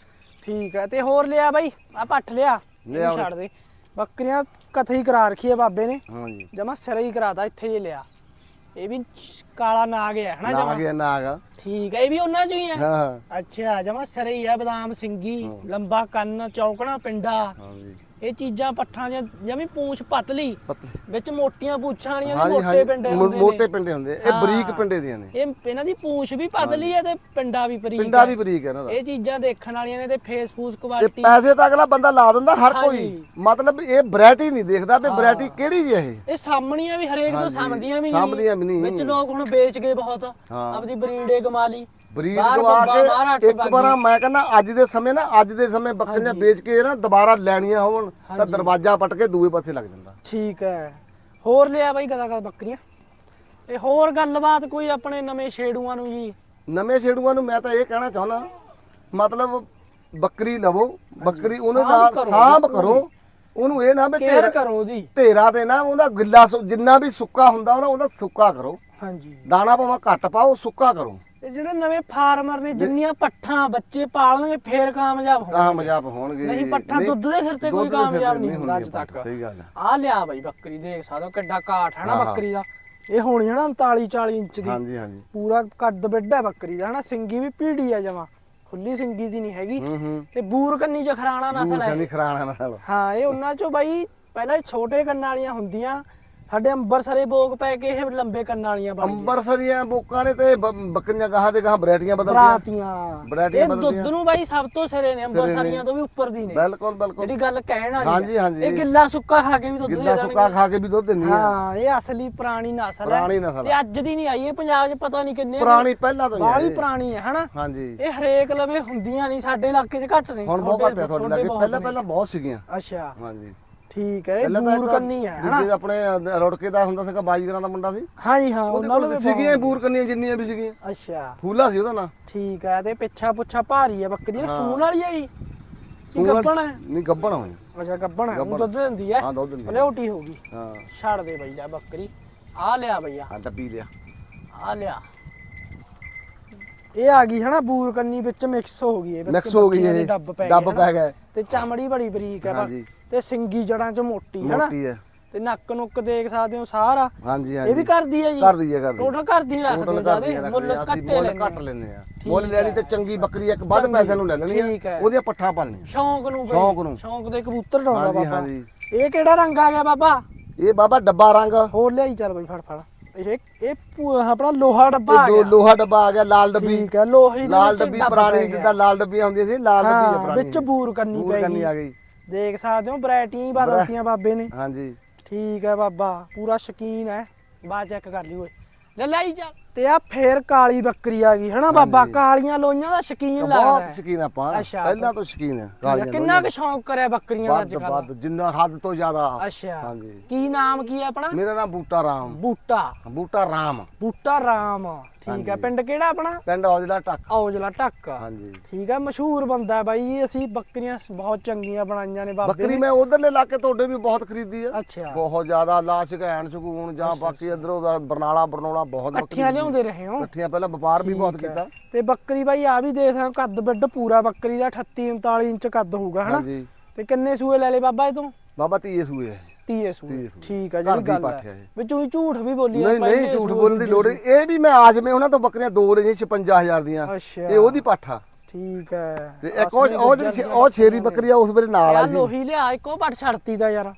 ਠੀਕ ਹੈ ਤੇ ਹੋਰ ਲਿਆ ਬਾਈ ਆ ਪੱਠ ਲਿਆ ਲਿਆ। ਇਹਨੂੰ ਛੱਡ ਦੇ। ਬੱਕਰੀਆਂ ਕਥਈ ਕਰਾ ਰੱਖੀ ਹੈ ਬਾਬੇ ਨੇ। ਹਾਂਜੀ ਜਮਾ ਸਿਰ ਹੀ ਕਰਾਤਾ ਇੱਥੇ ਜੇ ਲਿਆ। ਇਹ ਵੀ ਕਾਲਾ ਨਾਗ ਹੈ ਹਨਾ ਨਾ ਜਮਾ ਗਿਆ ਨਾ ਆਗਾ ਠੀਕ ਹੈ ਇਹ ਵੀ ਉਹਨਾਂ ਚੋਂ ਹੀ ਹੈ ਹਾਂ। ਅੱਛਾ ਜਮਾ ਸਿਰ ਹੀ ਹੈ ਬਦਾਮ ਸਿੰਗੀ ਲੰਬਾ ਕੰਨ ਚੌਕਣਾ ਪਿੰਡਾ। ਹਾਂਜੀ ਇਹ ਚੀਜ਼ਾਂ ਪੱਠਾਂ ਜਾਂ ਜਮੀ ਪੂੰਛ ਪਤਲੀ ਵਿੱਚ ਮੋਟੀਆਂ ਪੂੰਛਾਂ ਵਾਲੀਆਂ ਤੇ ਹਾਂਜੀ ਮੋਟੇ ਪਿੰਡੇ ਹੁੰਦੇ ਮੋਟੇ ਨੇ ਪਿੰਡੇ ਹੁੰਦੇ ਇਹ ਬਰੀਕ। ਪਿੰਡੇ ਦੀਆਂ ਨੇ। ਇਹ ਇਹਨਾਂ ਦੀ ਪੂੰਛ ਵੀ ਪਤਲੀ ਹੈ ਤੇ ਪਿੰਡਾ ਵੀ ਬਰੀਕ ਪਿੰਡਾ। ਵੀ ਬਰੀਕ ਹੈ ਇਹਨਾਂ ਦਾ। ਇਹ ਚੀਜ਼ਾਂ ਦੇਖਣ ਵਾਲੀਆਂ ਨੇ ਤੇ ਫੇਸ ਫੂਸ ਕੁਆਲਿਟੀ ਪੈਸੇ ਤਾਂ ਅਗਲਾ ਬੰਦਾ ਲਾ ਦਿੰਦਾ ਹਰ ਕੋਈ। ਮਤਲਬ ਇਹ ਵੈਰਾਈਟੀ ਨਹੀਂ ਦੇਖਦਾ ਵੀ ਵੈਰਾਈਟੀ ਕਿਹੜੀ ਜੀ ਇਹ। ਇਹ ਸਾਹਮਣੀਆਂ ਵੀ ਹਰੇਕ ਤੋਂ ਸਾਹਮਣੀਆਂ ਵੀ ਨਹੀਂ। ਸਾਂਭਦੀਆਂ ਵੀ ਨਹੀਂ। ਵਿੱਚ ਲੋਕ ਹੁਣ ਵੇਚ ਗਏ ਬਹੁਤ। ਆਪਦੀ ਬਰੀਡੇ ਕਮਾ ਲਈ। ਬਰੀਡ ਬਾਹਰ ਗਵਾ ਬੰਬਾ, ਬਾਹਰ ਅੱਠ ਕੇ ਇੱਕ। ਵਾਰ ਮੈਂ ਕਹਿੰਦਾ ਅੱਜ ਦੇ ਸਮੇਂ ਨਾ ਅੱਜ ਦੇ ਸਮੇਂ ਬੱਕਰੀਆਂ ਵੇਚ ਕੇ ਨਾ ਦੁਬਾਰਾ ਲੈਣੀਆਂ ਹੋਣ ਤਾਂ। ਦਰਵਾਜ਼ਾ ਪਟ ਕੇ ਦੂਏ ਪਾਸੇ ਲੱਗ ਜਾਂਦਾ। ਠੀਕ ਹੈ। ਹੋਰ ਲਿਆ ਬਾਈ ਕਦਾ ਕਦਾ ਬੱਕਰੀਆਂ? ਇਹ ਹੋਰ ਗੱਲਬਾਤ ਕੋਈ ਆਪਣੇ ਨਵੇਂ ਛੇੜੂਆਂ ਨੂੰ ਜੀ? ਨਵੇਂ ਛੇੜੂਆਂ ਨੂੰ ਮੈਂ ਤਾਂ ਇਹ ਕਹਿਣਾ ਚਾਹੁੰਦਾ ਮਤਲਬ ਬੱਕਰੀ ਲਵੋ ਬੱਕਰੀ ਉਹਨੇ ਸਾਂਭ ਕਰੋ ਸਾਂਭ ਜੀ ਕਰੋ ਉਹਨੂੰ ਇਹ ਨਾ ਵੀ ਕੇਅਰ ਢੇਰ ਕਰੋ ਉਹਦੀ ਢੇਰਾ ਤੇ ਨਾ ਉਹਦਾ ਗਿੱਲਾ ਸੁ- ਜਿੰਨਾ ਵੀ ਸੁੱਕਾ ਹੁੰਦਾ ਉਹਦਾ ਉਹਦਾ ਸੁੱਕਾ ਕਰੋ। ਹਾਂਜੀ। ਦਾਣਾ ਭਾਵੇਂ ਘੱਟ ਪਾਓ ਸੁੱਕਾ ਕਰੋ। ਇਹ ਜਿਹੜੇ ਨਵੇਂ ਫਾਰਮਰ ਨੇ ਜਿੰਨੀਆਂ ਪੱਠਾਂ ਬੱਚੇ ਪਾਲਣਗੇ ਫੇਰ ਕਾਮਯਾਬ ਹੋਣਗੇ। ਕਾਮਯਾਬ ਹੋਣਗੇ ਨਹੀਂ ਪੱਠਾ ਦੁੱਧ ਦੇ ਸਿਰ ਤੇ ਕੋਈ ਤੇ ਕਾਮਯਾਬ ਨਹੀਂ ਹੁੰਦਾ ਅੱਜ ਤੱਕ। ਸਹੀ ਗੱਲ ਆ। ਲਿਆ ਬਾਈ ਬੱਕਰੀ ਦੇਖ ਸਕਦੇ ਹੋ ਕਿੱਡਾ ਕਾਠ ਹੈ ਨਾ। ਬੱਕਰੀ ਦਾ। ਇਹ ਹੋਣੀ ਹੈ ਨਾ 39 40 ਇੰਚ ਦੀ ਹਾਂਜੀ ਹਾਂਜੀ। ਪੂਰਾ ਕੱਦ ਹੈ ਬੱਕਰੀ ਦਾ ਹਨਾ? ਸਿੰਗੀ ਵੀ ਪੀੜੀ ਆ ਜਮਾ। ਖੁੱਲੀ ਸਿੰਗੀ ਦੀ ਨਹੀਂ ਹੈਗੀ। ਤੇ ਬੂਰ ਕੰਨੀ ਜਖਰਾਣਾ ਨਸਲ ਹੈ। ਖਰਾਣਾ ਨਾਲ ਹਾਂ ਇਹ ਉਹਨਾਂ ਚੋਂ ਬਾਈ ਪਹਿਲਾਂ ਛੋਟੇ ਕੰਨਾਂ ਵਾਲੀਆਂ ਹੁੰਦੀਆਂ। ਸਾਡੇ ਅੰਬਰਸਰੇ ਬੋਗ ਪੈ ਕੇ ਇਹ ਲੰਬੇ ਕੰਨਾਂ ਵਾਲੀਆਂ ਬਣ ਗਈਆਂ। ਅੰਬਰਸਰੀਆਂ ਬੋਕਾਂ ਨੇ ਤੇ ਬ- ਬੱਕਰੀਆਂ ਗਾਹਾਂ ਦੇ ਗਾਹਾਂ ਵੈਰਾਈਟੀਆਂ ਬਦਲਦੀਆਂ। ਬਰਾਤੀਆਂ। ਵੈਰਾਈਟੀਆਂ ਇਹ ਦੁੱਧ ਬਦਲਦੀਆਂ ਨੂੰ ਬਾਈ ਸਭ ਤੋਂ ਸਿਰੇ ਨੇ ਅੰਬਰਸਰੀਆਂ ਤੋਂ ਵੀ ਉੱਪਰ ਦੀ ਨੇ। ਬਿਲਕੁਲ ਬਿਲਕੁਲ। ਜਿਹੜੀ ਗੱਲ ਕਹਿਣ ਵਾਲੀ ਹਾਂਜੀ, ਹੈ। ਹਾਂਜੀ। ਇਹ ਗਿੱਲਾ ਸੁੱਕਾ ਖਾ ਕੇ ਵੀ ਦੁੱਧ ਦੇ ਗਿੱਲਾ ਦੇਣਗੇ। ਸੁੱਕਾ ਖਾ ਕੇ ਵੀ ਦੁੱਧ ਦਿੰਦੀ ਆ ਹਾਂ ਇਹ ਅਸਲੀ ਪੁਰਾਣੀ ਨਸਲ ਹੈ। ਪੁਰਾਣੀ ਨਸਲ ਤੇ ਅੱਜ ਦੀ ਨਹੀਂ ਆਈ ਇਹ ਪੰਜਾਬ 'ਚ ਪਤਾ ਨਹੀਂ ਕਿੰਨੇ ਪੁਰਾਣੀ ਪਹਿਲਾਂ ਤੋਂ ਹੀ ਬਾਹਲੀ ਪੁਰਾਣੀ ਹੈ ਹਨਾ? ਹਾਂਜੀ। ਇਹ ਹਰੇਕ ਲਵੇ ਹੁੰਦੀਆਂ ਨਹੀਂ ਸਾਡੇ ਇਲਾਕੇ 'ਚ ਘੱਟ ਨੇ। ਹੁਣ ਬਹੁਤ ਘੱਟ ਹੈ ਤੁਹਾਡੇ ਲੱਗੇ ਪਹਿਲਾਂ। ਪਹਿਲਾਂ ਬਹੁਤ ਸੀਗੀਆਂ। ਅੱਛਾ। ਹਾਂਜੀ। ਠੀਕ ਹੈ ਇਹ ਪਹਿਲਾਂ ਤਾਂ ਬੂਰ ਇੱਕ ਕੰਨੀ ਹੈ ਹਨਾ? ਦੂਜੇ ਆਪਣੇ ਅ, ਰੁੜਕੇ ਦਾ ਹੁੰਦਾ ਸੀਗਾ ਬਾਜੀਗਰਾਂ ਦਾ ਮੁੰਡਾ ਸੀ। ਹਾਂਜੀ ਹਾਂ ਉਹਨਾਂ ਨੂੰ ਵੀ ਸੀਗੀਆਂ ਬਹੁਤ- ਬੂਰ ਕੰਨੀਆਂ ਜਿੰਨੀਆਂ ਵੀ ਸੀਗੀਆਂ। ਅੱਛਾ। ਫੂਲਾ ਸੀ ਉਹਦਾ ਨਾਂ। ਠੀਕ ਹੈ ਤੇ ਪਿੱਛਾ ਪੁੱਛਾ ਭਾਰੀ ਹੈ ਬੱਕਰੀ ਇਹ ਹਾਂ। ਸੂਣ ਵਾਲੀ ਹੈ ਜੀ? ਕੀ ਗੱਪਣ ਹੈ? ਨਹੀਂ ਗੱਬਣ ਹੋਈ ਅੱਛਾ ਗੱਪਣ ਹੈ ਉਹ ਗੱਭਣ। ਦੁੱਧ ਦਿੰਦੀ ਹੈ। ਹਾਂ ਦੁੱਧ ਦਿੰਦੀ ਆ। ਭਲਿਓਟੀ ਹੋ ਗਈ। ਹਾਂ। ਛੱਡ ਦੇ ਬਈ ਲੈ ਬੱਕਰੀ। ਆ ਲਿਆ ਭਈਆ ਹਾਂ ਡੱਬੀ ਲਿਆ। ਆ ਲਿਆ। ਇਹ ਆ ਗਈ ਹਨਾ ਬੂਰ ਕੰਨੀ ਵਿੱਚ ਮਿਕਸ ਹੋ ਗਈ ਇਹ। ਮਿਕਸ ਹੋ ਗਈ ਬੱਕਰੀਆਂ ਦੇ ਇਹ ਡੱਬ ਪੈ ਡੱਬ ਗਏ ਪੈ ਤੇ ਚਮੜੀ ਬੜੀ ਬਰੀਕ ਹੈ ਹਾਂਜੀ। ਤੇ ਸਿੰਗੀ ਜੜਾਂ ਚ ਮੋਟੀ ਹਨਾ ਮੋਟੀ ਹੈ। ਤੇ ਨੱਕ ਨੁੱਕ ਦੇਖ ਸਕਦੇ ਹੋ ਸਾਰਾ। ਹਾਂਜੀ ਇਹ ਹਾਂਜੀ। ਵੀ ਕਰਦੀ ਹੈ ਜੀ? ਕਰਦੀ ਹੈ ਕਰਦੀ ਟੋਟਲ ਕਰਦੀ ਰੱਖਦੇ ਹੋ ਜਿਆਦੇ? ਹੈ ਮੁੱਲ ਘੱਟੇ ਲੈਂਦੇ ਘੱਟ। ਲੈਂਦੇ ਆ ਮੁੱਲ ਲੈਣੀ ਤੇ ਹੈ। ਚੰਗੀ ਬੱਕਰੀ ਇੱਕ ਵੱਧ ਪੈਸੇ ਨੂੰ ਲੈ ਲੈਣੀ ਹੈ। ਆ ਉਹਦੀਆਂ ਪੱਠਾ ਪਾਲਣੀਆਂ ਸ਼ੌਂਕ ਨੂੰ ਸ਼ੌਂਕ ਨੂੰ। ਸ਼ੌਂਕ ਦੇ ਕਬੂਤਰ ਡਾਉਂਦਾ ਬਾਬਾ। ਹਾਂਜੀ। ਇਹ ਕਿਹੜਾ ਰੰਗ ਆ ਗਿਆ ਬਾਬਾ? ਇਹ ਬਾਬਾ ਡੱਬਾ ਰੰਗ। ਹੋਰ ਲਿਆਈ ਚੱਲ ਬਈ ਫੜ ਫੜ। ਇਹ ਇਹ ਆਪਣਾ ਲੋਹਾ ਡੱਬਾ ਆ ਇਹ ਗਿਆ। ਲੋਹਾ ਡੱਬਾ ਆ ਗਿਆ ਲਾਲ ਡੱਬੀ। ਠੀਕ ਹੈ ਲੋਹੀ ਲਾਲ ਡੱਬੀ ਡੱਬ ਪੁਰਾਣੀ। ਜਿੱਦਾਂ ਲਾਲ ਡੱਬੀਆਂ ਹੁੰਦੀਆਂ ਸੀ ਲਾਲ ਡੱਬੀ ਹੈ ਹਾਂ ਪੁਰਾਣੀ। ਵਿੱਚ ਬੂਰ ਬੂਰ ਪੈ ਗਈ। ਆ ਗਈ। ਦੇਖ ਸਕਦੇ ਹੋ ਵੈਰਾਈਟੀਆਂ ਹੀ ਬਦਲਤੀਆਂ ਬਾਬੇ ਨੇ। ਹਾਂਜੀ। ਠੀਕ ਹੈ ਬਾਬਾ ਪੂਰਾ ਸ਼ਕੀਨ ਹੈ। ਬਾਅਦ ਚੈੱਕ ਕਰ ਲਈ ਓਏ ਲੈ ਲਈ ਜਾ। ਤੇ ਆ ਫੇਰ ਕਾਲੀ ਬੱਕਰੀ ਆ ਗਈ ਹਨਾ ਬਾਬਾ। ਕਾਲੀਆਂ ਲੋਈਆਂ ਦਾ ਸ਼ਕੀਨ ਲੱਗਦਾ ਬਹੁਤ। ਸ਼ਕੀਨ ਆਪਾਂ। ਪਹਿਲਾਂ ਤੋਂ ਸ਼ਕੀਨ ਹੈ ਹੈ, ਕਿੰਨਾ ਕੁ ਸ਼ੌਂਕ ਕਰਿਆ ਬੱਕਰੀਆਂ ਦਾ ਅੱਜ ਕੱਲ ਜਿੰਨਾ ਹੱਦ ਤੋਂ ਜ਼ਿਆਦਾ। ਅੱਛਾ। ਹਾਂਜੀ। ਕੀ ਨਾਮ ਕੀ ਹੈ ਆਪਣਾ? ਮੇਰਾ ਨਾਮ ਬੂਟਾ ਰਾਮ। ਬੂਟਾ। ਬੂਟਾ ਰਾਮ। ਬੂਟਾ ਰਾਮ। ਠੀਕ ਹੈ। ਪਿੰਡ ਕਿਹੜਾ ਆਪਣਾ? ਪਿੰਡ ਔਜਲਾ ਟੱਕ। ਔਜਲਾ ਢੱਕ ਹਾਂਜੀ। ਠੀਕ ਹੈ ਮਸ਼ਹੂਰ ਬੰਦਾ ਹੈ ਬਾਈ ਅਸੀਂ ਬੱਕਰੀਆਂ ਬਹੁਤ ਚੰਗੀਆਂ ਬਣਾਈਆਂ ਨੇ ਬਾਬੇ ਬੱਕਰੀ ਮੈਂ ਉਧਰਲੇ ਇਲਾਕੇ ਤੁਹਾਡੇ ਵੀ ਬਹੁਤ ਖਰੀਦੀ ਆ। ਅੱਛਾ। ਬਹੁਤ ਜ਼ਿਆਦਾ ਲਾਸ਼ ਘੈਣ ਸ਼ਗੂਨ ਜਾਂ ਬਾਕੀ ਇਧਰੋਂ ਬਰਨਾਲਾ ਬਰਨੋਲਾ ਬਹੁਤ ਇਕੱਠੀਆਂ ਲਿਆਉਂਦੇ ਰਹੇ ਹੋ? ਇਕੱਠੀਆਂ ਪਹਿਲਾਂ ਵਪਾਰ ਵੀ ਬਹੁਤ। ਕੀਤਾ। ਤੇ ਬੱਕਰੀ ਬਾਈ ਆ ਵੀ ਦੇਖ ਹੋ, ਕੱਦ ਬਿੱਡ ਪੂਰਾ ਬੱਕਰੀ ਦਾ 38 39 ਇੰਚ ਕੱਦ ਹੋਊਗਾ ਹਨਾ? ਹਾਂਜੀ। ਤੇ ਕਿੰਨੇ ਸੂਏ ਲੈ ਲਏ ਬਾਬਾ ਇਹ ਤੋਂ? ਬਾਬਾ ਧੀਏ ਸੂਏ ਹੈ। 30 ਸੂਏ ਤੀਏ ਸੂਏ। ਠੀਕ ਹੈ ਘਰ ਜਿਹੜੀ ਦੀ ਗੱਲ ਪੱਠ ਹੈ। ਹੈ ਇਹ। ਵਿੱਚੋਂ ਹੀ ਝੂਠ ਵੀ ਬੋਲੀ ਆ, ਨਹੀਂ ਪਹਿਲੇ ਨਹੀਂ ਝੂਠ ਸੂਏ, ਬੋਲਣ ਦੀ ਦੂਜੇ ਲੋੜ ਨਹੀਂ। ਇਹ ਵੀ ਮੈਂ ਆਜਮੇ ਉਹਨਾਂ ਤੋਂ ਬੱਕਰੀਆਂ ਦੋ ਲਈਆਂ 55000 ਦੀਆਂ। ਇਹ ਉਹਦੀ ਪਾਠਾ ਠੀਕ ਹੈ। ਤੇ ਇੱਕ ਉਹ ਉਹ ਜਿਹੜੀ ਛੇ- ਉਹ ਛੇਰੀ ਬੱਕਰੀ ਆ ਉਸ ਵੇਲੇ ਨਾਲ ਆ ਆਈ ਸੀ। ਲੋਹੀ ਲਿਆ ਇੱਕੋ ਪੱਟ ਛੱਡਤੀ ਦਾ ਯਾਰ।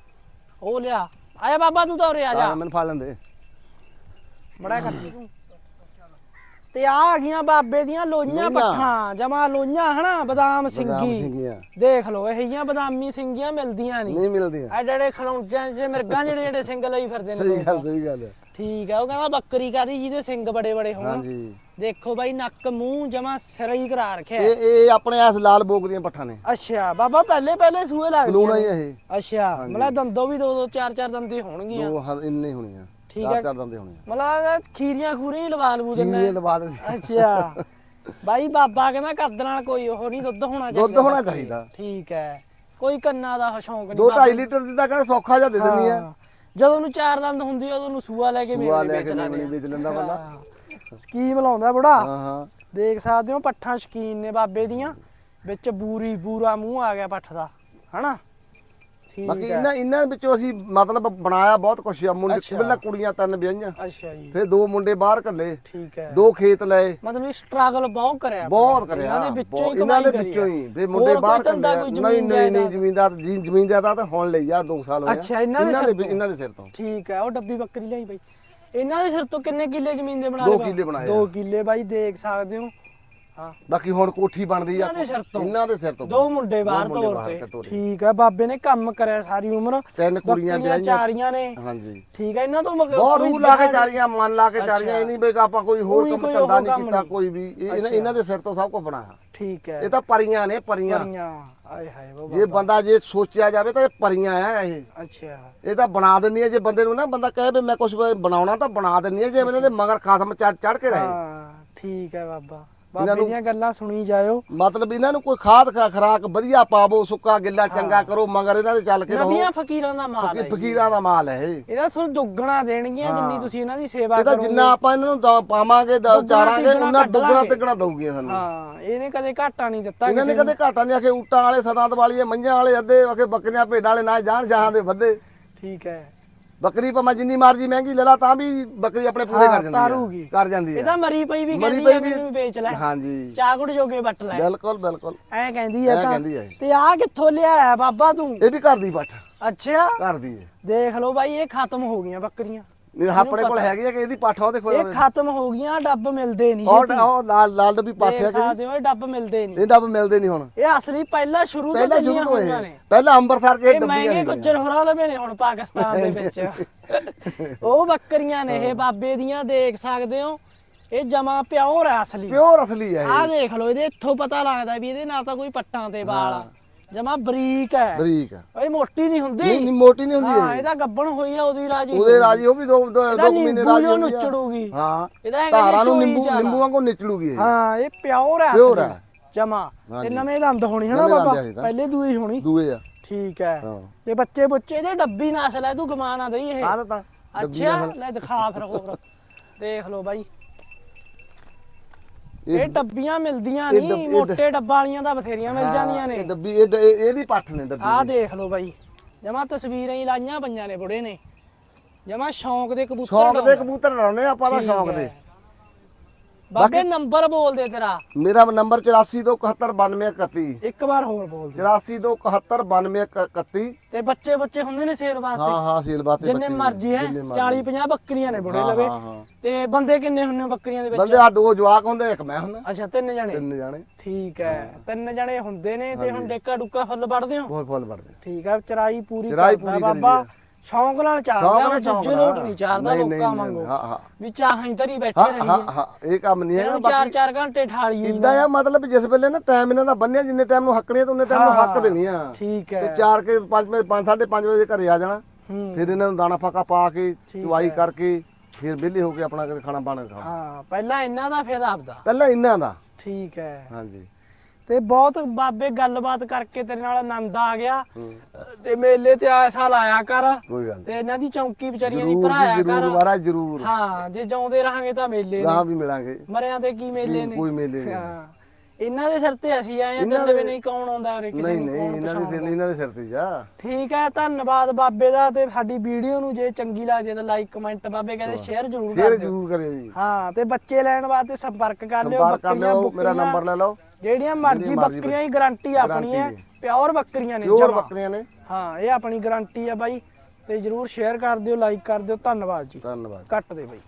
ਉਹ ਲਿਆ। ਆਇਆ ਬਾਬਾ ਤੂੰ ਤਾਂ ਉਰੇ ਆ ਜਾ। ਹਾਂ, ਮੈਨੂੰ ਫੜ ਲੈਂਦੇ। ਬੜਾ ਤੂੰ। ਤੇ ਆ ਆ ਗਈਆਂ ਬਾਬੇ ਦੀਆਂ ਲੋਈਆਂ ਲੋਈਆਂ। ਪੱਠਾਂ ਜਮਾ ਲੋਈਆਂ ਹਨਾ? ਬਦਾਮ ਸਿੰਘੀ ਸਿੰਘੀਆਂ ਦੇਖ ਲਓ ਇਹ ਜੀਆਂ ਬਦਾਮੀ ਸਿੰਘੀਆਂ ਮਿਲਦੀਆਂ ਨਹੀਂ। ਨਹੀਂ ਮਿਲਦੀਆਂ। ਐਡੇ ਐਡੇ ਖਲੌਂਜਾਂ ਜੇ ਮਿਰਗਾਂ ਜਿਹੜੇ ਜਿਹੜੇ ਸਿੰਘ ਲਈ ਫਿਰਦੇ ਨੇ ਸਹੀ ਲੋਕ। ਗੱਲ ਸਹੀ ਗੱਲ। ਠੀਕ ਹੈ ਉਹ ਕਹਿੰਦਾ ਬੱਕਰੀ ਕਾਦੀ ਜਿਹਦੇ ਸਿੰਘ ਬੜੇ ਬੜੇ ਹੋਣ। ਹਾਂਜੀ। ਦੇਖੋ ਬਾਈ ਨੱਕ ਮੂੰਹ ਜਮਾ ਸਿਰ ਹੀ ਕਰਾ ਰੱਖਿਆ। ਇਹ ਇਹ ਆਪਣੇ ਇਸ ਲਾਲ ਬੋਗ ਦੀਆਂ ਪੱਠਾਂ ਨੇ। ਅੱਛਾ ਬਾਬਾ ਪਹਿਲੇ ਪਹਿਲੇ ਸੂਏ ਲੱਗਦੇ ਲੂਣਾ ਹੀ ਆ ਇਹ। ਅੱਛਾ ਮਤਲਬ ਦੰਦੋਂ ਵੀ ਦੋ ਦੋ ਚਾਰ ਚਾਰ ਦੰਦੇ ਹੋਣਗੀਆਂ। ਦੋ ਇੰਨੇ ਹੋਣੀਆਂ ਠੀਕ ਚਾਰ ਹੈ। ਚਾਰ ਦੰਦੇ ਹੋਣੇ ਮਤਲਬ ਖੀਰੀਆਂ ਖੂਰੀਆਂ ਹੀ ਲਵਾ ਲਵੂ ਦਿੰਦਾ ਕਿੰਨੇ ਲਵਾ ਦੇ। ਅੱਛਾ। ਬਾਈ ਬਾਬਾ ਕਹਿੰਦਾ ਕੱਦ ਨਾਲ ਕੋਈ ਉਹ ਨਹੀਂ ਦੁੱਧ ਹੋਣਾ ਚਾਹੀਦਾ। ਦੁੱਧ ਹੋਣਾ। ਚਾਹੀਦਾ। ਠੀਕ ਹੈ। ਕੋਈ ਕੰਨਾਂ ਦਾ ਸ਼ੌਂਕ ਨਹੀਂ ਦੋ 2.5 ਲੀਟਰ ਦੀ ਤਾਂ ਕਹਿੰਦਾ ਸੌਖਾ ਜਿਹਾ ਦੇ ਦਿੰਦੀ ਆ। ਜਦੋਂ ਨੂੰ ਚਾਰ ਦੰਦ ਹੁੰਦੀ ਆ ਉਦੋਂ ਨੂੰ ਸੂਆ ਲੈ ਕੇ ਲੈ ਵੇਚ ਲੈਂਦੇ ਮੇਮਣੀ ਵੇਚ ਲੈਂਦਾ ਬੰਦਾ। ਸਕੀਮ ਲਾਉਂਦਾ ਬੁੜਾ। ਹਾਂ ਹਾਂ। ਦੇਖ ਸਕਦੇ ਹੋ ਪੱਠਾਂ ਸ਼ਕੀਨ ਨੇ ਬਾਬੇ ਦੀਆਂ। ਵਿੱਚ ਬੂਰੀ ਬੂਰਾ ਮੂੰਹ ਆ ਗਿਆ ਪੱਠ ਦਾ। ਹਨਾ? ਬਾਕੀ ਹੈ ਇਹਨਾਂ ਇਹਨਾਂ ਵਿੱਚੋਂ ਅਸੀਂ ਮਤਲਬ ਬਣਾਇਆ ਬਹੁਤ ਕੁਛ ਆ ਮੁੰਡੇ। ਪਹਿਲਾਂ ਕੁੜੀਆਂ ਤਿੰਨ ਵਿਆਹੀਆਂ ਅੱਛਾ ਜੀ ਫਿਰ ਦੋ ਮੁੰਡੇ ਬਾਹਰ ਕੱਲੇ ਠੀਕ ਹੈ ਦੋ ਖੇਤ ਲਏ ਮਤਲਬ ਸਟਰਗਲ ਬਹੁਤ ਕਰਿਆ। ਬਹੁਤ ਕਰਿਆ ਇਹਨਾਂ ਦੇ ਵਿੱਚੋਂ ਹੀ ਇਹਨਾਂ ਦੇ ਵਿੱਚੋਂ ਹੀ। ਫਿਰ ਮੁੰਡੇ ਹੋਰ ਬਾਹਰ ਕੱਲੇ ਨਹੀਂ ਨਹੀਂ ਨਹੀਂ? ਜ਼ਮੀਨਦਾਰ ਜੀ ਜ਼ਮੀਨ ਜਾਇਦਾਦ ਤਾਂ ਹੁਣ ਲਈ ਆ 2 ਸਾਲ ਆ। ਅੱਛਾ, ਇਹਨਾਂ ਦੇ? ਇਹਨਾਂ ਦੇ ਸਿਰ ਤੋਂ ਠੀਕ ਹੈ ਉਹ ਡੱਬੀ ਬੱਕਰੀ ਲਈ ਬਾਈ ਇਹਨਾਂ ਦੇ ਸਿਰ ਤੋਂ ਕਿੰਨੇ ਕਿੱਲੇ ਜ਼ਮੀਨ ਦੇ ਬਣਾ ਲਏ ਬਾਬਾ? ਕਿੱਲੇ ਬਣਾਏ ਦੋ। ਕਿੱਲੇ ਬਾਈ ਦੇਖ ਸਕਦੇ ਹੋ ਹਾਂ ਬਾਕੀ ਹੁਣ ਕੋਠੀ ਬਣਦੀ ਆ। ਇਹਨਾਂ ਦੇ ਸਿਰ ਤੋਂ? ਇਹਨਾਂ ਦੇ ਸਿਰ ਤੋਂ ਦੋ ਮੁੰਡੇ ਬਾਹਰ ਮੁੰਡੇ ਬਾਹਰ ਤੋਰਤੇ ਤੋਰੇ। ਠੀਕ ਹੈ ਬਾਬੇ ਨੇ ਕੰਮ ਕਰਿਆ ਸਾਰੀ ਉਮਰ। ਤਿੰਨ ਕੁੜੀਆਂ ਬੱਕਰੀਆਂ ਵਿਆਹੀਆਂ। ਚਾਰੀਆਂ ਨੇ। ਹਾਂਜੀ। ਠੀਕ ਹੈ ਇਹਨਾਂ ਤੋਂ ਮਗਰ ਬਹੁਤ ਰੂਹ ਲਾ ਕੇ ਚਾਰੀਆਂ ਮਨ ਲਾ ਕੇ ਚਾਰੀਆਂ ਇਹ ਨਹੀਂ ਵੀ ਆਪਾਂ ਕੋਈ ਹੋਰ ਕੋਈ- ਕੰਮ ਕੋਈ ਧੰਦਾ ਨਹੀਂ ਕੰਮ ਕੀਤਾ ਨਹੀਂ। ਕੋਈ ਵੀ। ਇਹ- ਇਹਨਾਂ ਦੇ ਸਿਰ ਤੋਂ ਸਭ ਕੁਝ ਬਣਾਇਆ ਠੀਕ ਹੈ। ਇਹ ਤਾਂ ਪਰੀਆਂ ਨੇ ਪਰੀਆਂ। ਪਰੀਆਂ। ਆਏ ਹਾਏ ਉਹ ਜੇ ਬੰਦਾ ਜੇ ਸੋਚਿਆ ਜਾਵੇ ਤਾਂ ਇਹ ਪਰੀਆਂ ਆ ਇਹ। ਅੱਛਾ। ਇਹ ਤਾਂ ਬਣਾ ਦਿੰਦੀ ਹੈ ਜੇ ਬੰਦੇ ਨੂੰ ਨਾ ਬੰਦਾ ਕਹੇ ਵੀ ਮੈਂ ਕੁਝ ਬਣਾਉਣਾ ਤਾਂ ਬਣਾ ਦਿੰਦੀ ਹੈ ਜੇ ਇਹਨਾਂ ਦੇ ਮਗਰ ਖਾਸਮ ਚੜ ਕੇ ਰਹੇ। ਹਾਂ ਠੀਕ ਹੈ ਬਾਬਾ। ਇਹਨਾਂ ਨੂੰ- ਦੀਆਂ ਗੱਲਾਂ ਸੁਣੀ ਜਾਇਓ। ਮਤਲਬ ਇਹਨਾਂ ਨੂੰ ਕੋਈ ਖਾਦ ਖਾ- ਖੁਰਾਕ ਵਧੀਆ ਪਾਵੋ ਸੁੱਕਾ ਗਿੱਲਾ ਚੰਗਾ ਕਰੋ ਮਗਰ ਇਹਨਾਂ ਦੇ ਚੱਲ ਕੇ ਰਹੋ। ਨਬੀਆਂ ਫਕੀਰਾਂ ਦਾ ਮਾਲ ਹੈ। ਫਕੀਰਾਂ ਦਾ ਮਾਲ ਹੈ ਇਹ। ਇਹਦਾ ਤੁਹਾਨੂੰ ਦੁੱਗਣਾ ਦੇਣਗੀਆਂ ਜਿੰਨੀ ਤੁਸੀਂ ਇਹਨਾਂ ਦੀ ਸੇਵਾ ਕਰੋਗੇ ਜਿੰਨਾ ਆਪਾਂ ਇਹਨਾਂ ਨੂੰ ਦ- ਪਾਵਾਂਗੇ ਦ- ਚਾਰਾਂਗੇ ਤਿੱਗਣਾ ਉਹਨਾਂ ਕੱਢ ਦੁੱਗਣਾ ਲਾਂਗੇ। ਤਿੱਗਣਾ ਦਊਗੀਆਂ ਸਾਨੂੰ। ਹਾਂ ਇਹਨੇ ਕਦੇ ਘਾਟਾ ਨਹੀਂ ਦਿੱਤਾ ਇਹਨਾਂ ਨੇ ਕਦੇ ਘਾਟਾਂ ਨਹੀਂ ਆਖੇ ਊਟਾਂ ਵਾਲੇ ਸਦਾਂ ਦਵਾਲੀਏ ਮਈਆਂ ਵਾਲੇ ਅੱਧੇ ਆਖੇ ਬੱਕਰੀਆਂ ਭੇਡਾਂ ਵਾਲੇ ਨਾ ਜਾਣ ਜਹਾਂ ਦੇ ਵੱਧੇ। ਠੀਕ ਹੈ। ਬੱਕਰੀ ਭਾਵੇਂ ਜਿੰਨੀ ਮਰਜ਼ੀ ਮਹਿੰਗੀ ਲੈ ਲਾ ਤਾਂ ਵੀ ਬੱਕਰੀ ਆਪਣੇ ਪੂਰੇ ਕਰ ਜਾਂਦੀ। ਹੈ ਕਰ ਜਾਂਦੀ ਹੈ ਇਹਦਾ ਮਰੀ ਪਈ ਵੀ ਕਹਿੰਦੀ ਹੈ ਵੀ- ਮੈਨੂੰ ਵੇਚ ਲੈ। ਹਾਂਜੀ। ਚਾਕੜ ਜੋਗੇ ਵੱਟ ਲੈ। ਬਿਲਕੁਲ ਬਿਲਕੁਲ। ਐ ਕਹਿੰਦੀ ਹੈ ਤਾਂ। ਤੇ ਆ ਕਿੱਥੋਂ ਲਿਆਇਆ ਬਾਬਾ ਤੂੰ? ਇਹ ਵੀ ਘਰ ਦੀ ਪੱਠ ਅੱਛਾ। ਘਰ ਦੀ ਹੈ ਦੇਖ ਲਓ ਬਾਈ ਇਹ ਖਤਮ ਹੋ ਗਈਆਂ ਬੱਕਰੀਆਂ। ਨਹੀਂ ਆਪਣੇ ਕੋਲ ਹੈਗੀ ਆ ਕਿ ਇਹਦੀ ਪਾਠਾ ਉਹਦੇ ਕੋਲ ਇਹ ਖਤਮ ਹੋ ਗਈਆਂ ਡੱਬ ਮਿਲਦੇ ਨਹੀਂ ਉਹ ਉਹ ਲਾਲ ਲਾਲ ਵੀ ਪਾਠਿਆ ਕਿ ਸਕਦੇ ਹੋ ਇਹ ਡੱਬ ਮਿਲਦੇ ਨਹੀਂ। ਇਹ ਡੱਬ ਮਿਲਦੇ ਨਹੀਂ ਹੁਣ। ਇਹ ਅਸਲੀ ਪਹਿਲਾਂ ਸ਼ੁਰੂ ਤੋਂ ਪਹਿਲਾਂ ਸ਼ੁਰੂ ਇਹ। ਨੇ। ਪਹਿਲਾਂ ਅੰਮ੍ਰਿਤਸਰ ਕੇ ਇਹ ਮਹਿੰਗੇ ਗੁੱਜਰ ਹੋਰਾਂ ਲਵੇ ਨੇ ਹੁਣ ਪਾਕਿਸਤਾਨ ਦੇ ਵਿੱਚ। ਉਹ ਬੱਕਰੀਆਂ ਨੇ ਇਹ ਬਾਬੇ ਦੀਆਂ ਦੇਖ ਸਕਦੇ ਹੋ। ਇਹ ਜਮਾ ਪਿਓਰ ਹੈ ਅਸਲੀ। ਪਿਓਰ ਅਸਲੀ ਹੈ ਆਹ ਦੇਖ ਲਓ ਇਹਦੇ ਇੱਥੋਂ ਪਤਾ ਲੱਗਦਾ ਵੀ ਇਹਦੇ ਨਾਲ ਤਾਂ ਕੋਈ ਪੱਟਾਂ ਤੇ ਵਾਲ ਆ। ਜਮਾ ਬਰੀਕ ਹੈ ਬਰੀਕ ਆ। ਇਹ ਮੋਟੀ ਨਹੀਂ ਹੁੰਦੀ ਨਹੀਂ ਨਹੀਂ ਮੋਟੀ ਨਹੀਂ ਹੁੰਦੀ ਹਾਂ ਇਹ ਇਹਦਾ ਗੱਬਣ ਹੋਈ ਆ ਉਹਦੀ ਰਾਜੀ ਉਹਦੇ ਰਾਜੀ ਉਹ ਵੀ ਦੋ ਦੋ ਇਹਦਾ ਮਹੀਨੇ ਨਿੰਬੂ ਰਾਜੀ ਜਿਹਾ ਹੁੰਦੀ ਆ। ਨੁੱਚੜੂਗੀ। ਹਾਂ ਇਹਦਾ ਹੈਗਾ ਧਾਰਾਂ ਨੂੰ ਨਿੰਬੂ। ਨਿੰਬੂ ਵਾਂਗੂ ਨਿਚੜੂਗੀ ਇਹ ਹਾਂ ਇਹ ਪਿਓਰ ਹੈ ਅਸਲੀ ਹੈ। ਜਮਾ ਤੇ। ਨਵੇਂ ਦੰਦ ਹੋਣੀ ਦੰਦ ਬਾਬਾ। ਪਹਿਲੇ ਦੂਈ ਹੋਣੀ ਦੂਏ ਆ ਠੀਕ ਹੈ ਹਾਂ ਤੇ ਬੱਚੇ ਬੁੱਚੇ ਦੇ ਡੱਬੀ ਨਸਲ ਹੈ ਤੂੰ ਗਮਾ ਨਾ ਦਈ ਇਹ ਆਹ ਤਾਂ ਅੱਛਾ। ਲੈ ਦਿਖਾ ਫਿਰ ਹੋਰ ਦੇਖ ਲਓ ਬਾਈ ਇਹ ਡੱਬੀਆਂ ਮਿਲਦੀਆਂ ਇਹ ਨਹੀਂ ਮੋਟੇ ਡੱਬਾਂ ਵਾਲੀਆਂ ਤਾਂ ਬਥੇਰੀਆਂ ਮਿਲ ਜਾਂਦੀਆਂ ਨੇ ਇਹ ਡੱਬੀ ਇਹ ਡ- ਇਹ- ਇਹਦੀ ਪੱਠ ਨੇ ਡੱਬੀ ਆਹ। ਦੇਖ ਲਓ ਬਾਈ ਜਮਾ ਤਸਵੀਰਾਂ ਹੀ ਲਾਈਆਂ ਪਈਆਂ ਨੇ ਬੁੜੇ ਨੇ ਜਮਾ ਸ਼ੌਂਕ ਦੇ ਕਬੂਤਰ ਸ਼ੌਂਕ ਦੇ। ਕਬੂਤਰ ਲਾਉਂਦੇ ਆ ਆਪਾਂ ਦਾ ਠੀਕ ਸ਼ੌਂਕ ਹੈ। ਦੇ ਬਾਬੇ ਨੰਬਰ ਬੋਲ ਦੇ ਤੇਰਾ। ਮੇਰਾ ਨੰਬਰ 84279291 ਇੱਕ ਵਾਰ ਹੋਰ ਬੋਲ ਦੇ। 84279291 ਤੇ ਬੱਚੇ ਬੱਚੇ ਹੁੰਦੇ ਨੇ ਸੇਲ ਹਾਂ ਵਾਸਤੇ? ਹਾਂ ਸੀਲ ਬਾਤ ਜਿੰਨੇ ਮਰਜ਼ੀ ਹੈ 40 50 ਬੱਕਰੀਆਂ ਨੇ ਬੁੜੇ ਹਾਂ, ਲਵੇ। ਹਾਂ, ਹਾਂ। ਤੇ ਬੰਦੇ ਕਿੰਨੇ ਹੁੰਨੇ ਬੱਕਰੀਆਂ ਦੇ ਵਿੱਚ? ਬੰਦੇ ਆ ਦੋ ਜਵਾਕ ਹੁੰਦੇ ਇੱਕ ਮੈਂ ਹੁੰਦਾ। ਅੱਛਾ ਤਿੰਨ ਜਣੇ? ਤਿੰਨ ਜਾਣੇ। ਠੀਕ ਹੈ ਤਿੰਨ ਜਣੇ ਹੁੰਦੇ ਨੇ ਤੇ ਹੁਣ ਡੇਕਾ ਡੁੱਕਾ ਫੁੱਲ ਵੜਦੇ ਹੋ? ਫੁੱਲ ਵੜਦੇ ਠੀਕ ਹੈ ਚਰਾਈ ਪੂਰੀ ਕਰਦਾ ਬਾਬਾ। ਸ਼ੌਂਕ ਨਾਲ ਚਾਹਦਾ ਉਹ ਨਾਲ। ਲੋਟ ਨਹੀਂ ਨਹੀਂ, ਲੋਕਾਂ ਵਾਂਗੂ। ਹਾਂ, ਹਾਂ। ਵੀ ਚਾਹਾਂ ਧਰੀ ਬੈਠੇ ਹਾਂ ਰਹੀਏ। ਹਾਂ ਹਾਂ ਇਹ ਕੰਮ ਨਹੀਂ ਇਹਨੂੰ ਚਾਰ ਚਾਰ ਘੰਟੇ ਠਾਲੀਏ ਇਦਾਂ ਆ ਮਤਲਬ ਜਿਸ ਵੇਲੇ ਨਾ ਟਾਈਮ ਇਹਨਾਂ ਦਾ ਬੰਨਿਆ ਜਿੰਨੇ ਟਾਈਮ ਨੂੰ ਹੱਕਣੀ ਤੇ ਉਹਨੇ ਟਾਈਮ ਨੂੰ ਹੱਕ ਦੇਣੀ ਆ। ਠੀਕ ਤੇ ਹੈ। 4 ਕੇ 5 5 5:30 ਵਜੇ ਘਰੇ ਆ ਜਾਣਾ। ਹੂੰ। ਫਿਰ ਇਹਨਾਂ ਨੂੰ ਦਾਣਾ ਫਾਕਾ ਪਾ ਕੇ ਚੁਆਈ ਕਰਕੇ ਫਿਰ ਵਿਹਲੇ ਹੋ ਕੇ ਆਪਣਾ ਖਾਣਾ ਪਾਣਾ ਖਾਣਾ ਹਾਂ ਪਹਿਲਾਂ ਇਹਨਾਂ ਦਾ ਫਿਰ ਆਪਦਾ। ਪਹਿਲਾਂ ਇਹਨਾਂ ਦਾ। ਠੀਕ ਹੈ। ਹਾਂਜੀ। ਤੇ ਬਹੁਤ ਬਾਬੇ ਗੱਲਬਾਤ ਕਰਕੇ ਤੇਰੇ ਨਾਲ ਆਨੰਦ ਆ ਗਿਆ। ਤੇ ਮੇਲੇ ਤੇ ਆਇਆ ਸਾਲ ਆਇਆ ਕਰ। ਕੋਈ ਗੱਲ ਤੇ ਇਹਨਾਂ ਦੀ ਚੌਂਕੀ ਵਿਚਾਰੀਆਂ ਦੀ ਭਰਾਇਆ ਕਰ। ਮਹਾਰਾਜ ਜਰੂਰ। ਹਾਂ ਜੇ ਜਾਉਂਦੇ ਰਹਾਂਗੇ ਤਾਂ ਮੇਲੇ ਗਾਂ ਵੀ ਮਿਲਾਂਗੇ। ਮਰਿਆਂ ਦੇ ਕੀ ਮੇਲੇ ਨੇ? ਕੋਈ ਮੇਲੇ ਨਹੀਂ। ਹਾਂ। ਇਹਨਾਂ ਦੇ ਸਿਰ ਤੇ ਅਸੀਂ ਆਏ ਆ ਤੇ ਨਹੀਂ ਕੌਣ ਆਉਂਦਾ ਉਰੇ ਕਿਸੇ ਨਹੀਂ ਨਹੀਂ ਇਹਨਾਂ ਦੇ ਸਿਰ। ਇਹਨਾਂ ਦੇ ਸਿਰ ਤੇ ਜਾ। ਠੀਕ ਹੈ ਧੰਨਵਾਦ ਬਾਬੇ ਦਾ ਤੇ ਸਾਡੀ ਵੀਡੀਓ ਨੂੰ ਜੇ ਚੰਗੀ ਲੱਗਦੀ ਤਾਂ ਲਾਈਕ ਕਮੈਂਟ ਬਾਬੇ ਕਹਿੰਦੇ ਸ਼ੇਅਰ ਜ਼ਰੂਰ ਕਰ ਦਿਓ। ਜਰੂਰ ਕਰਿਓ ਜੀ। ਹਾਂ ਤੇ ਬੱਚੇ ਲੈਣ ਵਾਸਤੇ ਸੰਪਰਕ ਕਰ ਲਿਓ ਮੇਰਾ ਨੰਬਰ ਲੈ ਲਓ। ਜਿਹੜੀਆਂ ਮਰਜ਼ੀ ਮਰਜ਼ੀ ਬੱਕਰੀਆਂ ਦੀ ਗਾਰੰਟੀ ਆਪਣੀ ਹੈ ਪਿਓਰ ਬੱਕਰੀਆਂ ਨੇ ਪਿਓਰ ਜਮਾਂ। ਬੱਕਰੀਆਂ ਨੇ। ਹਾਂ ਇਹ ਆਪਣੀ ਗਾਰੰਟੀ ਹੈ ਬਾਈ। ਤੇ ਜਰੂਰ ਸ਼ੇਅਰ ਕਰ ਦਿਓ ਲਾਈਕ ਕਰ ਦਿਓ। ਧੰਨਵਾਦ ਜੀ। ਧੰਨਵਾਦ। ਕੱਟ ਦੇ ਬਾਈ।